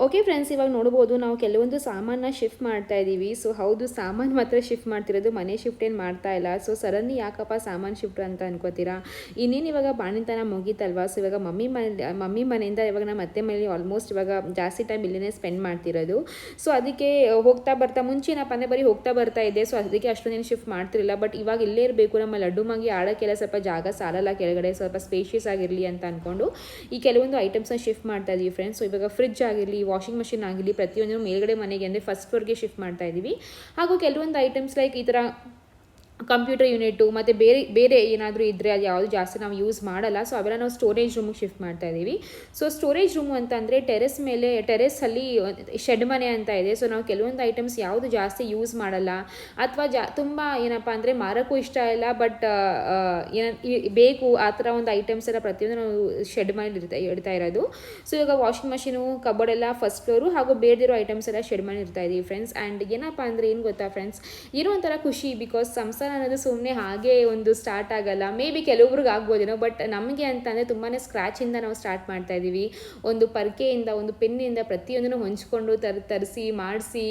ಓಕೆ ಫ್ರೆಂಡ್ಸ್ ಇವಾಗ ನೋಡ್ಬೋದು ನಾವು ಕೆಲವೊಂದು ಸಾಮಾನ ಶಿಫ್ಟ್ ಮಾಡ್ತಾ ಇದ್ದೀವಿ. ಸೊ ಹೌದು, ಸಾಮಾನು ಮಾತ್ರ ಶಿಫ್ಟ್ ಮಾಡ್ತಿರೋದು, ಮನೆ ಶಿಫ್ಟ್ ಏನು ಮಾಡ್ತಾ ಇಲ್ಲ. ಸೊ ಸಡನ್ಲಿ ಯಾಕಪ್ಪ ಸಾಮಾನು ಶಿಫ್ಟ್ ಅಂತ ಅನ್ಕೋತೀರಾ? ಇನ್ನೇನು ಇವಾಗ ಬಾಣಿತನ ಮುಗೀತಲ್ವಾ? ಸೊ ಇವಾಗ ಮಮ್ಮಿ ಮನೆ, ಮಮ್ಮಿ ಮನೆಯಿಂದ ಇವಾಗ ನಮ್ಮ ಅತ್ತೆ ಮನೇಲಿ ಆಲ್ಮೋಸ್ಟ್ ಇವಾಗ ಜಾಸ್ತಿ ಟೈಮ್ ಇಲ್ಲೇ ಸ್ಪೆಂಡ್ ಮಾಡ್ತಿರೋದು. ಸೊ ಅದಕ್ಕೆ ಹೋಗ್ತಾ ಬರ್ತಾ, ಮುಂಚೆ ಏನಪ್ಪ ಅಂದರೆ ಬರೀ ಹೋಗ್ತಾ ಬರ್ತಾ ಇದೆ ಸೊ ಅದಕ್ಕೆ ಅಷ್ಟೊಂದೇನು ಶಿಫ್ಟ್ ಮಾಡ್ತಿರಲಿಲ್ಲ. ಬಟ್ ಇವಾಗ ಇಲ್ಲೇ ಇರಬೇಕು. ನಮ್ಮ ಲಡ್ಡು ಮಗಿ ಆಡೋಕ್ಕೆಲ್ಲ ಸ್ವಲ್ಪ ಜಾಗ ಸಾಲಲ್ಲ ಕೆಳಗಡೆ. ಸ್ವಲ್ಪ ಸ್ಪೇಷಿಯಸ್ ಆಗಿರಲಿ ಅಂತ ಅಂದ್ಕೊಂಡು ಈ ಕೆಲವೊಂದು ಐಟಮ್ಸ್ನ ಶಿಫ್ಟ್ ಮಾಡ್ತಾ ಇದೀವಿ ಫ್ರೆಂಡ್ಸ್ ಸೊ ಇವಾಗ ಫ್ರಿಜ್ ಆಗಿರಲಿ ವಾಷಿಂಗ್ ಮಷಿನ್ ಆಗಲಿ ಪ್ರತಿಯೊಂದನ್ನು ಮೇಲ್ಗಡೆ ಮನೆಗೆ ಅಂದರೆ ಫಸ್ಟ್ ಫ್ಲೋರ್ಗೆ ಶಿಫ್ಟ್ ಮಾಡ್ತಾ ಇದ್ದೀವಿ. ಹಾಗೂ ಕೆಲವೊಂದು ಐಟಮ್ಸ್ ಲೈಕ್ ಈ ಥರ ಕಂಪ್ಯೂಟರ್ ಯೂನಿಟು ಮತ್ತು ಬೇರೆ ಬೇರೆ ಏನಾದರೂ ಇದ್ದರೆ ಅದು ಯಾವುದು ಜಾಸ್ತಿ ನಾವು ಯೂಸ್ ಮಾಡಲ್ಲ. ಸೊ ಅವೆಲ್ಲ ನಾವು ಸ್ಟೋರೇಜ್ ರೂಮಿಗೆ ಶಿಫ್ಟ್ ಮಾಡ್ತಾ ಇದ್ದೀವಿ. ಸೊ ಸ್ಟೋರೇಜ್ ರೂಮು ಅಂತಂದರೆ ಟೆರೆಸ್ ಮೇಲೆ ಟೆರೆಸಲ್ಲಿ ಶೆಡ್ ಮನೆ ಅಂತ ಇದೆ. ಸೊ ನಾವು ಕೆಲವೊಂದು ಐಟಮ್ಸ್ ಯಾವುದು ಜಾಸ್ತಿ ಯೂಸ್ ಮಾಡಲ್ಲ. ಅಥವಾ ಜಾ, ತುಂಬ ಏನಪ್ಪ ಅಂದರೆ ಮಾರೋಕ್ಕೂ ಇಷ್ಟ ಇಲ್ಲ. ಬಟ್ ಏನ ಬೇಕು ಆ ಥರ ಒಂದು ಐಟಮ್ಸ್ ಎಲ್ಲ ಪ್ರತಿಯೊಂದು ನಾವು ಶೆಡ್ ಮನೇಲಿ ಇರ್ತಾ ಇಡ್ತಾ ಇರೋದು. ಸೊ ಇವಾಗ ವಾಷಿಂಗ್ ಮಷೀನು ಕಬೋರ್ಡ್ ಎಲ್ಲ ಫಸ್ಟ್ ಫ್ಲೋರು ಹಾಗೂ ಬೇಡದಿರೋ ಐಟಮ್ಸ್ ಎಲ್ಲ ಶೆಡ್ ಮನೆ ಇರ್ತಾ ಇದ್ದೀವಿ ಫ್ರೆಂಡ್ಸ್ ಆ್ಯಂಡ್ ಏನಪ್ಪ ಅಂದರೆ ಏನು ಗೊತ್ತಾ ಫ್ರೆಂಡ್ಸ್ ಏನೋ ಒಂಥರ ಖುಷಿ ಬಿಕಾಸ್ ಸಂಸಾರ ಅನ್ನೋದು ಸುಮ್ಮನೆ ಹಾಗೆ ಒಂದು ಸ್ಟಾರ್ಟ್ ಆಗಲ್ಲ. ಮೇ ಬಿ ಕೆಲವೊಬ್ರಿಗೆ ಆಗ್ಬೋದೇನೋ ಬಟ್ ನಮಗೆ ಅಂತಂದರೆ ತುಂಬಾ ಸ್ಕ್ರ್ಯಾಚಿಂದ ನಾವು ಸ್ಟಾರ್ಟ್ ಮಾಡ್ತಾ ಇದ್ದೀವಿ. ಒಂದು ಪರ್ಕೆಯಿಂದ, ಒಂದು ಪೆನ್ನಿಂದ ಪ್ರತಿಯೊಂದನ್ನು ಹೊಂಚ್ಕೊಂಡು ತರ್, ತರಿಸಿ, ಮಾಡಿಸಿ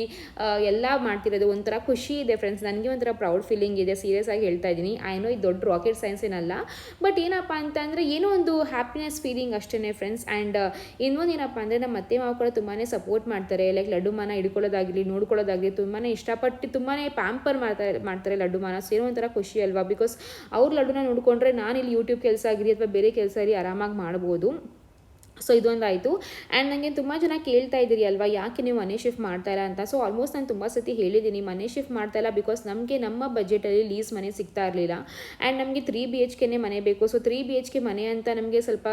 ಎಲ್ಲ ಮಾಡ್ತಿರೋದು. ಒಂಥರ ಖುಷಿ ಇದೆ ಫ್ರೆಂಡ್ಸ್ ನನಗೆ ಒಂಥರ ಪ್ರೌಡ್ ಫೀಲಿಂಗ್ ಇದೆ. ಸೀರಿಯಸ್ ಆಗಿ ಹೇಳ್ತಾ ಇದ್ದೀನಿ. ನೋ ಇದು ದೊಡ್ಡ ರಾಕೆಟ್ ಸೈನ್ಸ್ ಏನಲ್ಲ ಬಟ್ ಏನಪ್ಪ ಅಂತಂದರೆ ಏನೋ ಒಂದು ಹ್ಯಾಪಿನೆಸ್ ಫೀಲಿಂಗ್ ಅಷ್ಟೇ ಫ್ರೆಂಡ್ಸ್ ಆ್ಯಂಡ್ ಇನ್ನೊಂದು ಏನಪ್ಪ ಅಂದರೆ ನಮ್ಮ ಅತ್ತೆ ಮಾವು ಕೂಡ ತುಂಬಾ ಸಪೋರ್ಟ್ ಮಾಡ್ತಾರೆ. ಲೈಕ್ ಲಡ್ಡು ಮಾನ ಹಿಡ್ಕೊಳ್ಳೋದಾಗಲಿ, ನೋಡ್ಕೊಳ್ಳೋದಾಗಲಿ ತುಂಬಾ ಇಷ್ಟಪಟ್ಟು ತುಂಬಾ ಪ್ಯಾಂಪರ್ ಮಾಡ್ತಾರೆ ಮಾಡ್ತಾರೆ ಲಡ್ಡು ಮಾನ. ಸೊ ಏನೋ ಒಂಥರ ಖುಷಿ ಅಲ್ವಾ? ಬಿಕಾಸ್ ಅವ್ರ ಲಡ್ಡುನ ನೋಡಿಕೊಂಡ್ರೆ ನಾನು ಇಲ್ಲಿ ಯೂಟ್ಯೂಬ್ ಕೆಲಸ ಆಗಿರಿ ಅಥವಾ ಬೇರೆ ಕೆಲಸ ಇರಿ, ಆರಾಮಾಗಿ ಮಾಡ್ಬೋದು. ಸೊ ಇದೊಂದು ಆಯಿತು ಆ್ಯಂಡ್ ನನಗೆ ತುಂಬ ಜನ ಕೇಳ್ತಾ ಇದ್ದೀರಿ ಅಲ್ವಾ, ಯಾಕೆ ನೀವು ಮನೆ ಶಿಫ್ಟ್ ಮಾಡ್ತಾ ಇಲ್ಲ ಅಂತ? ಸೊ ಆಲ್ಮೋಸ್ಟ್ ನಾನು ತುಂಬ ಸತಿ ಹೇಳಿದ್ದೀನಿ, ಮನೆ ಶಿಫ್ಟ್ ಮಾಡ್ತಾ ಇಲ್ಲ ಬಿಕಾಸ್ ನಮಗೆ ನಮ್ಮ ಬಜೆಟಲ್ಲಿ ಲೀಸ್ ಮನೆ ಸಿಗ್ತಾ ಇರಲಿಲ್ಲ. ಆ್ಯಂಡ್ ನಮಗೆ ತ್ರೀ ಬಿ ಎಚ್ ಕೆನೇ ಮನೆ ಬೇಕು. So three B H K ಮನೆ ಅಂತ ನಮಗೆ ಸ್ವಲ್ಪ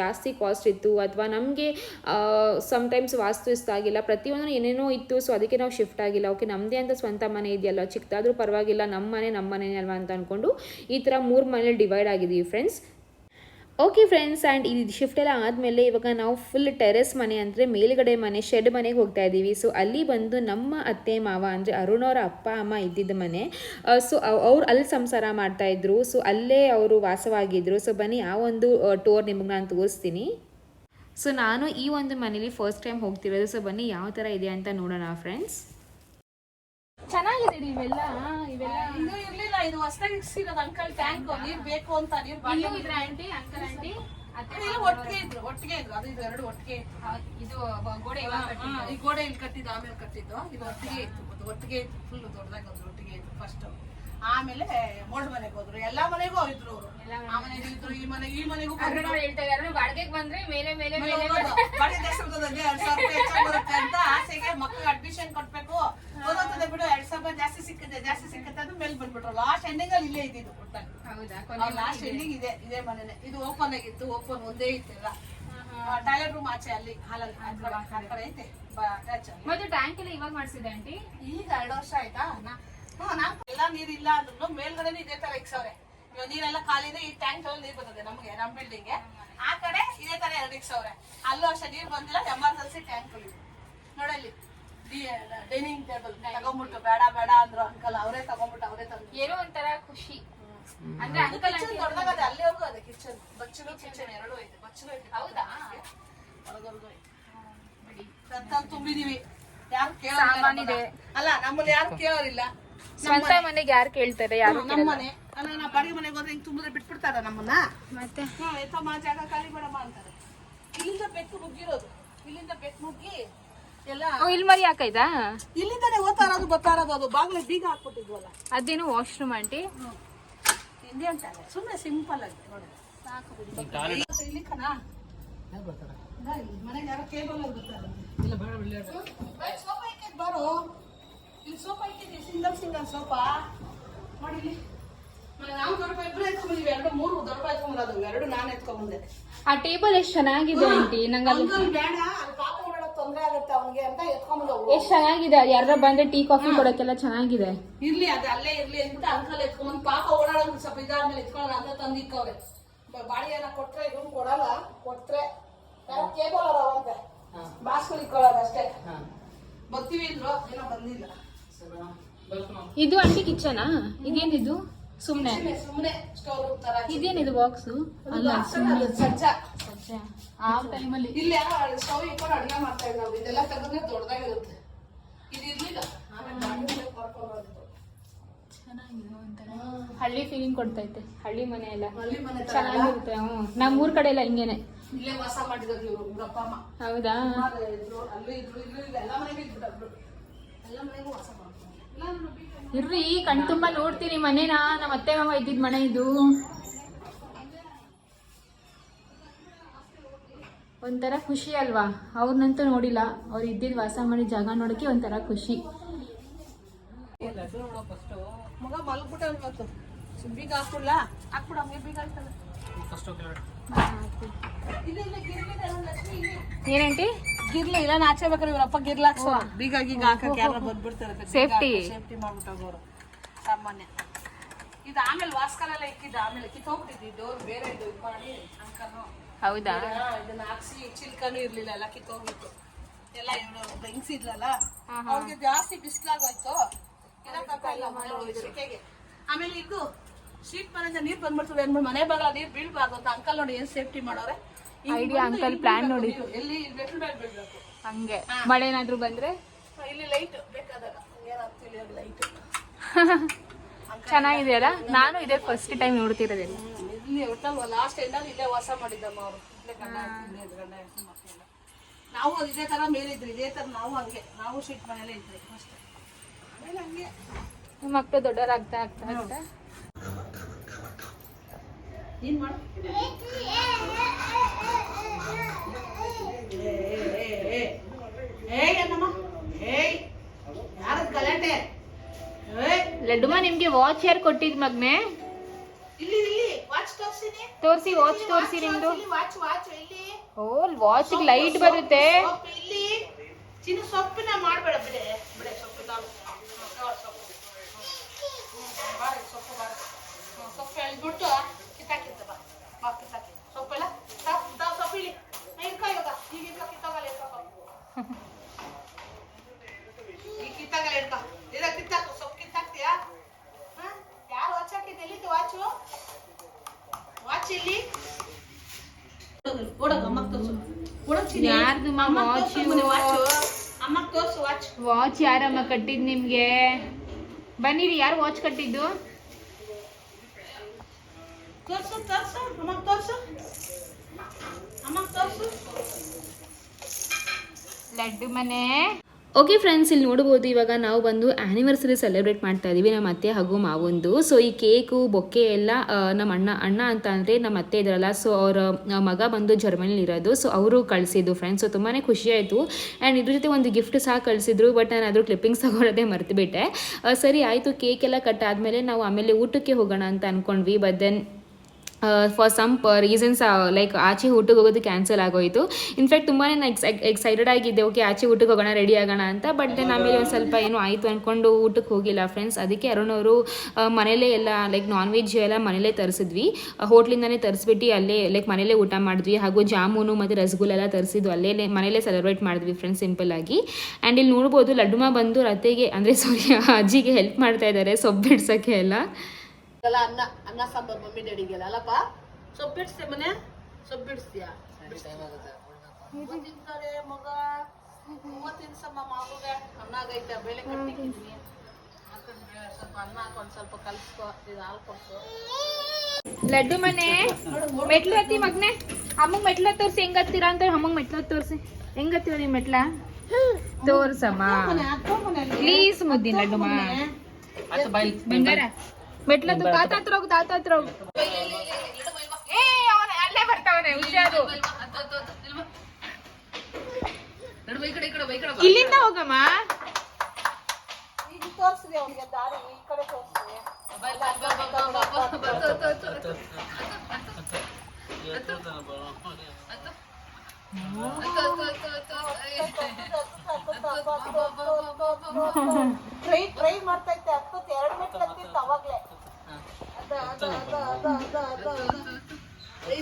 ಜಾಸ್ತಿ ಕಾಸ್ಟ್ ಇತ್ತು. ಅಥವಾ ನಮಗೆ ಸಮ್ಟೈಮ್ಸ್ ವಾಸ್ತು ಇಷ್ಟ ಆಗಿಲ್ಲ. ಪ್ರತಿಯೊಂದು ಏನೇನೋ ಇತ್ತು. ಸೊ ಅದಕ್ಕೆ ನಾವು ಶಿಫ್ಟ್ ಆಗಿಲ್ಲ. ಓಕೆ ನಮ್ಮದೇ ಅಂತ ಸ್ವಂತ ಮನೆ ಇದೆಯಲ್ಲ ಚಿಕ್ಕದಾದ್ರೂ ಪರವಾಗಿಲ್ಲ. ನಮ್ಮ ಮನೆ ನಮ್ಮ ಮನೆನೇ ಅಂತ ಅಂದ್ಕೊಂಡು ಈ ಥರ ಮೂರು ಮನೇಲಿ ಡಿವೈಡ್ ಆಗಿದ್ದೀವಿ ಫ್ರೆಂಡ್ಸ್ ಓಕೆ ಫ್ರೆಂಡ್ಸ್ ಆ್ಯಂಡ್ ಈ ಶಿಫ್ಟ್ ಎಲ್ಲ ಆದಮೇಲೆ ಇವಾಗ ನಾವು ಫುಲ್ ಟೆರೆಸ್ ಮನೆ ಅಂದರೆ ಮೇಲುಗಡೆ ಮನೆ ಶೆಡ್ ಮನೆಗೆ ಹೋಗ್ತಾ ಇದ್ದೀವಿ ಸೊ ಅಲ್ಲಿ ಬಂದು ನಮ್ಮ ಅತ್ತೆ ಮಾವ ಅಂದರೆ ಅರುಣ್ ಅವರ ಅಪ್ಪ ಅಮ್ಮ ಇದ್ದಿದ್ದ ಮನೆ. ಸೊ ಅವ್ರು ಅಲ್ಲಿ ಸಂಸಾರ ಮಾಡ್ತಾಯಿದ್ರು ಸೊ ಅಲ್ಲೇ ಅವರು ವಾಸವಾಗಿದ್ದರು ಸೊ ಬನ್ನಿ ಆ ಒಂದು ಟೂರ್ ನಿಮಗೆ ನಾನು ತೋರಿಸ್ತೀನಿ. ಸೊ ನಾನು ಈ ಒಂದು ಮನೇಲಿ ಫಸ್ಟ್ ಟೈಮ್ ಹೋಗ್ತಿರೋದು. ಸೊ ಬನ್ನಿ ಯಾವ ಥರ ಇದೆ ಅಂತ ನೋಡೋಣ ಫ್ರೆಂಡ್ಸ್ ಚೆನ್ನಾಗಿದೆ ಇವೆಲ್ಲ? ಇವೆಲ್ಲ ಇದು ಹೊಸದಾಗಿ ಸಿಗೋದು ಅಂಕಲ್ ಟ್ಯಾಂಕ್ ನೀರ್ ಬೇಕು ಅಂತ ನೀರ್ ಬಾಟ್ಲಿ ಇಲ್ಲೂ ಇದ್ರ ಆಂಟಿ ಅಂಕಲ್ ಆಂಟಿ. ಅತ್ತೆ ಒಟ್ಟಿಗೆ ಇದ್ರು ಒಟ್ಟಿಗೆ ಇದ್ರು ಅದು ಇದು ಎರಡು ಒಟ್ಟಿಗೆ ಇದು ಗೋಡೆ ಇವಾಗ ಕಟ್ಟಿದ್ದು. ಈ ಗೋಡೆ ಇಲ್ಲಿ ಕಟ್ಟಿದ್ದು ಆಮೇಲೆ ಕಟ್ಟಿದ್ದು. ಇದು ಒಟ್ಟಿಗೆ ಇತ್ತು ಅದು ಒಟ್ಟಿಗೆ ಇತ್ತು ಫುಲ್ ದೊಡ್ಡದಾಗಿ ಒಂದು ಒಟ್ಟಿಗೆ ಇತ್ತು ಫಸ್ಟ್ ಆಮೇಲೆ ಮೋಲ್ಡ್ ಮನೆಗೆ ಹೋದ್ರು. ಎಲ್ಲಾ ಮನೆಗೂ ಹೋಗಿದ್ರು ಅವರು. ಆ ಮನೆಗೂ ಇದ್ರು ಈ ಮನೆ ಈ ಮನೆಗೂ ಅರುಣ್ ಅವ್ರು ಹೇಳ್ತಾ ಇದಾರೆ ಬಾಡಿಗೆಗೆ ಬಂದ್ರೆ ಮೇಲೆ ಮೇಲೆ ಮೇಲೆ. ಬಾಡಿಗೆ ಜಾಸ್ತಿ ಎರಡ್ ಸಾವಿರ ರೂಪಾಯಿ ಹೆಚ್ಚಾಗಿ ಬರುತ್ತೆ ಅಂತ ಆಸೆಗೆ ಮಕ್ಕಳಿಗೆ ಅಡ್ಮಿಷನ್ ಕೊಟ್ಬೇಕು ಓದೋತದೆ ಬಿಡು ಎರಡ್ ಸಾವಿರ ಜಾಸ್ತಿ ಸಿಕ್ಕತ್ತೆ ಜಾಸ್ತಿ ಸಿಕ್ಕತ್ತೆ ಅದು ಮೇಲೆ ಬಂದ್ಬಿಟ್ರು. ಲಾಸ್ಟ್ ಎಂಡಿಂಗ್ ಅಲ್ಲಿ ಇಲ್ಲೇ ಇದ್ದಿದ್ದು ಒಟ್ಟಾಗಿ ಲಾಸ್ಟ್ ಎಂಡಿಂಗ್ ಇದೆ. ಇದೇ ಮನೆನೆ. ಇದು ಓಪನ್ ಆಗಿತ್ತು ಓಪನ್ ಒಂದೇ ಇತ್ತಿಲ್ಲ. ಟಾಯ್ಲೆಟ್ ರೂಮ್ ಆಚೆ ಅಲ್ಲಿ ಹಾಲಲ್ಲಿ ಆ ಕಡೆ ಐತೆ. ಮತ್ತೆ ಟ್ಯಾಂಕ್ ಎಲ್ಲ ಇವಾಗ ಮಾಡಿಸಿದೆ ಆಂಟಿ. ಈಗ ಎರಡು ವರ್ಷ ಆಯ್ತಾ? ಎಲ್ಲ ನೀರಿಲ್ಲ ಅಂದ್ರು ಮೇಲ್ಗಡೆನೂ ಇದೇ ತರ ಇಕ್ಸವ್ರೆ ಇವಾಗ ನೀರೆಲ್ಲ ಖಾಲಿದೆ ಈ ಟ್ಯಾಂಕ್ ಅಲ್ಲಿ ನೀರ್ ಬರ್ತದೆ ನಮ್ಗೆ ನಮ್ ಬಿಲ್ಡಿಂಗ್ ಆ ಕಡೆ ಇದೇ ತರ ಎರಡು ಇಕ್ಸವ್ರೆ ಅಲ್ಲೂ ಅಷ್ಟೇ ನೀರ್ ಬಂದಿಲ್ಲ ಎಮರ್ಜೆನ್ಸಿ ಟ್ಯಾಂಕ್ ಅಲ್ಲಿ. ನೋಡಲ್ಲಿ ಡೈನಿಂಗ್ ಟೇಬಲ್ ತಗೊಂಬಿಟ್ಟು ಬೇಡ ಬೇಡ ಅಂದ್ರು ಅಂಕಲ್ ಅವರೇ ತಗೊಂಬಿಟ್ಟು ಅವರೇ ತಂದ್ರು ಏನೋ ಒಂಥರ ಖುಷಿ. ಅಂದ್ರೆ ಅಂಕಲ್ ಕಿಚನ್ ದೊಡ್ಡದಾಗದೆ ಅಲ್ಲಿವರೆಗೂ ಅದೇ ಕಿಚನ್ ಬಚ್ಚಲು ಕಿಚನ್ ಎರಡು ಐತೆ. ಬಚ್ಚಲು ಐತೆ. ಹೌದಾ? ಒಳಗವರೆಗೂ ಐತೆ. ಸತ್ತಲ್ಲಿ ತುಂಬಿದೀವಿ. ಯಾರು. ಕೇಳೋರಿಲ್ಲ ಅಲ್ಲ ನಮ್ಮಲ್ಲಿ ಯಾರು ಕೇಳೋರಿಲ್ಲ ಸ್ವಂತ ಮನೆಗೆ ಯಾರು ಕೇಳ್ತಾರೆ? ಯಾರು ನಮ್ಮ ಮನೆ ಅಲ್ಲ ನಾ ಬಾಡಿಗೆ ಮನೆಗೆ ಹೋದ್ರೆ ಹಿಂಗ್ ತುಂಬಿದ್ರೆ ಬಿಟ್ಬಿಡ್ತಾರ ನಮ್ಮನ್ನ? ಮತ್ತೆ? ಎತ್ತಮ್ಮ ಜಾಗ ಖಾಲಿ ಮಾಡಮ್ಮ ಅಂತಾರೆ. ಇಲ್ಲಿಂದ ಬೆಕ್ಕು ಮುಗ್ಗಿರೋದು ಇಲ್ಲಿಂದ ಬೆಕ್ಕು ಓ ಇಲ್ಲಿ ಮರಿ ಹಾಕೈತಾ? ಇಲ್ಲಿಂದಾನೆ ಓದ್ತಾ ಇರೋದು ಬರ್ತಾ ಇರೋದು ಅದು ಬಾಗ್ಲಿಗೆ ಬೀಗ ಹಾಕ್ಬಿಟ್ಟಿದ್ವಲ್ಲ. ಅದೇನು ವಾಶ್ರೂಮ್ ಆಂಟಿ ಸುಮ್ಮನೆ ಸಿಂಪಲ್ ಆಗಿ ನೋಡಿ. ಸಾಕು ಬಿಡಿ. ಇಲ್ಲಿ ಕಣ? ಮನೆಗೆ ಯಾರೋ ಕೇಬಲ್ ಅಲ್ಲಿ ಬರ್ತಾರೆ. ಬೈ, ಸೋಫಾ ಇಕ್ಕಿದ್ ಬಾರೋ. ಇಲ್ಲಿ ಸೋಫಾ ಇಕ್ಕಿದ್ವಿ ಸಿಂಗಲ್ ಸಿಂಗಲ್ ಸೋಫಾ ನೋಡಿ ಇಲ್ಲಿ. ಮನೆ ನಾವು ದೊಡ್ಡ ಇಬ್ರು ಎತ್ಕೊಂಡ್ಬಂದಿವಿ ಎರಡು ಮೂರು ದೊಡ್ಡ ಎರಡು ನಾನು ಎತ್ಕೊಂಡ್ಬಂದೆ ಆ ಟೇಬಲ್ ಎಷ್ಟು ಚೆನ್ನಾಗಿದೆ ಆಂಟಿ ನಂಗೆ ಅದು ಬೇಡ ಅಲ್ಲಿ ತೊಂದರೆ ಆಗುತ್ತೆ ಅವನಿಗೆ ಅಂತ ಎತ್ಕೊಂಡ್ಬಂದವು ಎಷ್ಟು ಚೆನ್ನಾಗಿದೆ? ಅದು ಯಾರ ಬಂದ್ರೆ ಟೀ ಕಾಫಿ ಕೊಡೋಕ್ಕೆಲ್ಲ ಚೆನ್ನಾಗಿದೆ. ಇರ್ಲಿ ಅದು ಅಲ್ಲೇ ಇರ್ಲಿ ಅಂದ್ಬಿಟ್ಟು ಅಂಕಲ್ ಎತ್ಕೊಂಡ್ ಪಾಪ ಓಡಾಡೋದು ಸ್ವಲ್ಪ ಇದಾದ್ಮೇಲೆ ಎತ್ಕೊಳ್ಳೋಣ ಅಂತ ತಂದು ಇಕ್ಕವ್ರೆ ಬ- ಬಾಡಿ ಎಲ್ಲ ಕೊಟ್ರೆ ಇದನ್ನು ಕೊಡಲ್ಲ ಕೊಟ್ರೆ ಕೇಬಲ್ ಅದಾವಂತೆ ಬಾಸ್ಕಲ್ ಇಕ್ಕೊಳ್ಳೋದು ಅಷ್ಟೇ. ಬರ್ತೀವಿ ಅಂದ್ರು ಏನೋ ಬಂದಿಲ್ಲ. ಇದು ಅಂಡಿ ಕಿಚನಾ? ಇದೇನಿದು? ಸುಮ್ನೆ. ಸುಮ್ನೆ ಸ್ಟೋರ್ ತರ ಇದೇನಿದು ಬಾಕ್ಸ್ ಅಲ್ಲ ಸಜ್ಜ. ಆ ಟೈಮಲ್ಲಿ ಇಲ್ಲಿ ಯಾರೋ ಸ್ಟವ್ ಇಟ್ಕೊಂಡು ಅಡುಗೆ ಮಾಡ್ತಾ ನಾವು ಇದೆಲ್ಲ ತೆಗೆದ್ರೆ ದೊಡ್ಡದಾಗಿರುತ್ತೆ. ಇದು ಇರ್ಲಿಲ್ಲ. ಹಳ್ಳಿ ಫೀಲಿಂಗ್ ಕೊಡ್ತೈತೆ. ಹಳ್ಳಿ ಮನೆ ಎಲ್ಲ. ಚೆನ್ನಾಗಿರುತ್ತೆ ಹ್ಞೂ ನಮ್ಮ ಊರ್ ಕಡೆ ಎಲ್ಲ ಹಿಂಗೇನೆ. ಇಲ್ಲೇ ವಾಸ ಮಾಡಿದ್ರು ಇವರು ಅಪ್ಪ ಅಮ್ಮ. ಹೌದಾ? ಅಲ್ಲೂ ಇದ್ರು ಇಲ್ಲೂ ಇಲ್ಲ. ಎಲ್ಲ ಮನೆಗೂ ಇದ್ಬಿಟ್ಟು ಎಲ್ಲ ಮನೆಗೂ ವಾಸ ಮಾಡ್ತಾರೆ ಇಲ್ಲ ಇರ್ರಿ ಕಣ್ ತುಂಬಾ ನೋಡ್ತೀನಿ ಮನೇನಾ? ನಮ್ಮ ಅತ್ತೆ ಮಾವ ಇದ್ದಿದ್ ಮನೆ ಇದು. ಒಂಥರ ಖುಷಿ ಅಲ್ವಾ? ಅವ್ರನ್ನಂತೂ ನೋಡಿಲ್ಲ. ಅವ್ರು ಇದ್ದಿದ್ದು ವಾಸ ಮಾಡಿದ ಜಾಗ ನೋಡೋಕ್ಕೆ ಒಂಥರ ಖುಷಿ. ಏನೇಂಟಿ ಗಿರ್ಲಿ ಇಲ್ಲಿ. ಏನಂಟಿ? ಗಿರ್ಲಿ ಇಲ್ಲ ನಾಚೆ ಬೇಕಾದ್ರೆ ಇವ್ರಪ್ಪ ಗಿರ್ಲ ಹಾಕ್ಸೋ ಬೀಗ ಗೀಗ ಹಾಕಕ್ಕೆ ಯಾರು ಬಂದ್ಬಿಡ್ತಾರೆ Safety. ಸೇಫ್ಟಿ ಮಾಡ್ಬಿಟ್ಟೋಗೋರು ಸಾಮಾನ್ಯ. ಇದು ಆಮೇಲೆ ವಾಸ್ಕಲೆಲ್ಲ ಇಕ್ಕಿದ್ದು ಆಮೇಲೆ ಕಿತ್ತೋಗ್ಬಿಟ್ಟಿದ್ದು ಡೋರ್ ಬೇರೆ ಇದು ಇದು ಮಾಡಿ ಅಂಕನು ಹೌದಾ? ಇದನ್ನ ಹಾಕ್ಸಿ ಚಿಲ್ಕನು ಇರ್ಲಿಲ್ಲ ಎಲ್ಲ ಕಿತ್ತೋಗ್ಬಿಟ್ಟು. ಎಲ್ಲ ಇವಳು ಬೆಂಗ್ಸಿದ್ಲಲ್ಲ ಅವ್ರಿಗೆ ಜಾಸ್ತಿ ಬಿಸಿಲಾಗೋಯ್ತು. ಆಮೇಲೆ ಇದು ಶೀಟ್ ಮನೆಯಿಂದ ನೀರ್ ಬಂದ್ಬಿಡ್ತದೆ ಅಂದ್ಬಿಟ್ಟು ಮನೆ ಬಾಗಲ ನೀರ್ ಬೀಳ್ಬಾರ್ದು ಅಂತ ಅಂಕಲ್ ನೋಡಿ ಏನ್ ಸೇಫ್ಟಿ ಮಾಡೋರೆ. ಐಡಿಯಾ ಅಂಕಲ್ ಬೀಳ್ಬೇಕು ನೋಡಿ. ಎಲ್ಲಿ ಬೆಟ್ಲ್ ಮೇಲೆ ಬೀಳ್ಬೇಕು? ಹಂಗೆ. ಮಳೆ ಏನಾದ್ರು ಬಂದ್ರೆ? ಇಲ್ಲಿ ಲೈಟ್ ಬೇಕಾದಾಗ. ಏನಾಗ್ತಿಲ್ಲ ಲೈಟ್ ಚೆನ್ನಾಗಿದೆಯಲ್ಲ? ನಾನು ಇದೇ ಫಸ್ಟ್ ಟೈಮ್ ನೋಡ್ತಿರೋದಿಲ್ಲ ಇಲ್ಲಿ ಒಟ್ಟಲ್ವ ಲಾಸ್ಟ್ ಎಂಡಲ್ಲಿ ಇಲ್ಲೇ ವಾಸ ಮಾಡಿದ್ದಮ್ಮ ಅವರು. ಇಲ್ಲೇ ಗಂಡ ಇಲ್ಲೇ ಗಂಡ ಹೆಂಡ್ತಿ ಮಕ್ಳೆಲ್ಲ. ನಾವು ಇದೇ ಥರ ಮೇಲಿದ್ರಿ ಇದೇ ಥರ ನಾವು ಹಂಗೆ ನಾವು ಶೀಟ್ ಮನೆಯಲ್ಲೇ ಇದ್ರಿ ಅಷ್ಟೇ. ಆಮೇಲೆ ಹಂಗೆ. ಮಕ್ಕಳು ದೊಡ್ಡವರಾಗ್ತಾ ಆಗ್ತಾ ಆಗ್ತಾ ಏನು ಮಾಡು? ಏಯ್ ಅನ್ನಮ್ಮ ಏಯ್ ಯಾರದ್ ಗಲಾಟೆ? ಏಯ್. ಲಡ್ಡುಮ ನಿಮ್ಗೆ ವಾಚ್ ಯಾರು ಕೊಟ್ಟಿದ್ ಮಗ್ನೆ? ಇಲ್ಲಿ. ತೋರ್ಸಿ ವಾಚ್ ತೋರ್ಸಿ ನಿಮ್ದು ವಾಚ್ ವಾಚ್ ಇಲ್ಲಿ ಓ ವಾಚ್ ಲೈಟ್ ಬರುತ್ತೆ ಚಿನ್ನ ಸೊಪ್ಪಿನ ಮಾಡಬೇಡ ಬಿಡೆ ಬಿಡೆ ಸೊಪ್ಪು ಸೊಪ್ಪು ಸೊಪ್ಪು ಸೊಪ್ಪು ಕಿತ್ತಾಕಿತ್ತ ಬಾ ಬಾ ಕಿತ್ತಾಕಿ ಸೊಪ್ಪೆಲ್ಲ ತಾವ್ ತಾವ್ ಸೊಪ್ಪು ಇಲ್ಲಿ ಇರ್ಕೊ ಇವಾಗ ಈಗ ಇರ್ಕೊ ಕಿತ್ತಾಗಲ್ಲ ಇರ್ಕೊ ಈಗ ಕಿತ್ತಾಗಲ್ಲ ಇರ್ಕೊ ಇದ ಕಿತ್ತಾಕು ಸೊಪ್ಪು ಕಿತ್ತಾಕ್ತೀಯಾ ಹ? ಯಾರು ವಾಚ್ ಹಾಕಿದ್ದು ಎಲ್ಲಿದ್ದು ವಾಚು ವಾಚ್ ಇಲ್ಲಿ. ಯಾರ್ದು ಅಮ್ಮಗ್ ತೋರ್ಸು ವಾಚ್ ವಾಚ್ ಯಾರಮ್ಮ ಕಟ್ಟಿದ್ ನಿಮ್ಗೆ? ಬನ್ನಿರಿ ಯಾರು ವಾಚ್ ಕಟ್ಟಿದ್ದು? ತೋರ್ಸು ತೋರ್ಸು. ಅಮ್ಮಗ್ ತೋರ್ಸು. ಅಮ್ಮಗ್ ತೋರ್ಸು. ಲಡ್ಡು ಮನೆ. ಓಕೆ ಫ್ರೆಂಡ್ಸ್ ಇಲ್ಲಿ ನೋಡ್ಬೋದು, ಇವಾಗ ನಾವು ಬಂದು ಆ್ಯನಿವರ್ಸರಿ ಸೆಲೆಬ್ರೇಟ್ ಮಾಡ್ತಾ ಇದ್ದೀವಿ ನಮ್ಮ ಅತ್ತೆ ಹಾಗೂ ಮಾವೊಂದು. ಸೊ ಈ ಕೇಕು ಬೊಕ್ಕೆ ಎಲ್ಲ ನಮ್ಮ ಅಣ್ಣ ಅಣ್ಣ ಅಂತ ಅಂದರೆ ನಮ್ಮ ಅತ್ತೆ ಇದ್ರಲ್ಲ. ಸೊ ಅವರ ಮಗ ಬಂದು ಜರ್ಮನಿಲಿ ಇರೋದು. ಸೊ ಅವರು ಕಳಿಸಿದ್ದು ಫ್ರೆಂಡ್ಸ್ ಸೊ ತುಂಬಾ ಖುಷಿಯಾಯಿತು ಆ್ಯಂಡ್ ಇದ್ರ ಜೊತೆ ಒಂದು ಗಿಫ್ಟ್ ಸಹ ಕಳಿಸಿದ್ರು ಬಟ್ ನಾನು ಅದ್ರ ಕ್ಲಿಪ್ಪಿಂಗ್ಸ್ ತಗೊಳ್ಳೋದೇ ಮರ್ತುಬಿಟ್ಟೆ. ಸರಿ, ಆಯಿತು ಕೇಕ್ ಎಲ್ಲ ಕಟ್ ಆದಮೇಲೆ ನಾವು ಆಮೇಲೆ ಊಟಕ್ಕೆ ಹೋಗೋಣ ಅಂತ ಅಂದ್ಕೊಂಡ್ವಿ but then for some reasons like ಆಚೆ ಊಟಕ್ಕೆ ಹೋಗೋದು ಕ್ಯಾನ್ಸಲ್ ಆಗೋಯಿತು. ಇನ್ಫ್ಯಾಕ್ಟ್ ತುಂಬಾ ನಾನು ಎಕ್ಸ್ ಎಕ್ಸೈಟೆಡ್ ಆಗಿದ್ದೆ. ಓಕೆ ಆಚೆ ಊಟಕ್ಕೆ ಹೋಗೋಣ ರೆಡಿ ಆಗೋಣ ಅಂತ. ಬಟ್ ಆಮೇಲೆ ಒಂದು ಸ್ವಲ್ಪ ಏನೋ ಆಯಿತು ಅಂದ್ಕೊಂಡು ಊಟಕ್ಕೆ ಹೋಗಿಲ್ಲ ಫ್ರೆಂಡ್ಸ್ ಅದಕ್ಕೆ ಅರುಣ್ ಅವರು ಮನೇಲೇ ಎಲ್ಲ ಲೈಕ್ ನಾನ್ ವೆಜ್ ಎಲ್ಲ ಮನೇಲೇ ತರಿಸಿದ್ವಿ. ಹೋಟ್ಲಿಂದನೇ ತರಿಸ್ಬಿಟ್ಟು ಅಲ್ಲೇ ಲೈಕ್ ಮನೇಲೇ ಊಟ ಮಾಡಿದ್ವಿ. ಹಾಗೂ ಜಾಮೂನು ಮತ್ತು ರಸಗುಲ್ಲ ಎಲ್ಲ ತರಿಸಿದ್ದು ಅಲ್ಲೇ ಮನೇಲೇ ಸೆಲೆಬ್ರೇಟ್ ಮಾಡಿದ್ವಿ ಫ್ರೆಂಡ್ಸ್ ಸಿಂಪಲ್ ಆಗಿ. ಆ್ಯಂಡ್ ಇಲ್ಲಿ ನೋಡ್ಬೋದು ಲಡ್ಡುಮ ಬಂದು ರತೆಗೆ ಅಂದರೆ ಸಾರಿ ಅಜ್ಜಿಗೆ ಹೆಲ್ಪ್ ಮಾಡ್ತಾ ಇದ್ದಾರೆ ಸೊಪ್ಪು ಬಿಡ್ಸೋಕ್ಕೆ ಎಲ್ಲ. ಎಲ್ಲ ಅನ್ನ ಅನ್ನ ಸಾಂಬಾರ್ ಮಮ್ಮಿ ಡ್ಯಾಡಿಗೆಲ್ಲ ಅಲ್ಲಪ್ಪ? ಸೊಪ್ಪು ಬಿಡಿಸಿ ಮನೆ? ಸೊಪ್ಪು ಬಿಡಿಸ್ತೀಯಾ ತಿಂತಾರೆ ಮಗ? ಹೂವ ತಿನ್ಸಮ್ಮ ಮಗುಗೆ ಅನ್ನ ಆಗೈತೆ ಬೇಳೆ ಕಟ್ಟಿದ್ದೀನಿ ಸ್ವಲ್ಪ ಅನ್ನ ಹಾಕೊಂಡು ಸ್ವಲ್ಪ ಕಲ್ಸ್ಕೊ ಇದು ಹಾಲು ಕೊಡ್ಸು. ಲಡ್ಡು ಮನೆ. ಮೆಟ್ಲು ಹತ್ತಿ ಮಗ್ನೆ. ಅಮ್ಮಗ್ ಮೆಟ್ಲ ತೋರ್ಸಿ ಹೆಂಗ್ ಹತ್ತೀರಾ ಅಂತ ಅಮ್ಮಗ್ ಮೆಟ್ಲ ತೋರ್ಸಿ ಹೆಂಗ್ ಹತ್ತೀವ ನೀವ್ ಮೆಟ್ಲ? ತೋರ್ಸಮ್ಮ. ಪ್ಲೀಸ್ ಮುದ್ದಿನ ಲಡ್ಡು ಬಂಗಾರ? ಮೆಟ್ಲ ತಾತ ಹತ್ರ ಹೋಗು ತಾತ ಹತ್ರ ಹೋಗು. ಏ ಅವನ ಅಲ್ಲೇ ಬರ್ತಾವನೆ ಹುಷಾರು. ಇಲ್ಲಿಂದ ಹೋಗಮ್ಮ. ತೋರಿಸಿದೆ ಅವನಿಗೆ ದಾರಿ ಈ ಕಡೆ ತೋರಿಸಿದೆ. ಟ್ರೈ ಟ್ರೈ ಮಾಡ್ತಾ ಇದ್ದೆ ಹತ್ತತ್ತು ಎರಡು ಮೆಟ್ಲು ಹತ್ತಿತ್ತು ಅವಾಗ್ಲೇ ಅದ ಅದ ಅದ ಅದ ಅದ ಅದ ಅದ ಐಸ ಐಸ ಐಸ ಒಂದಿನ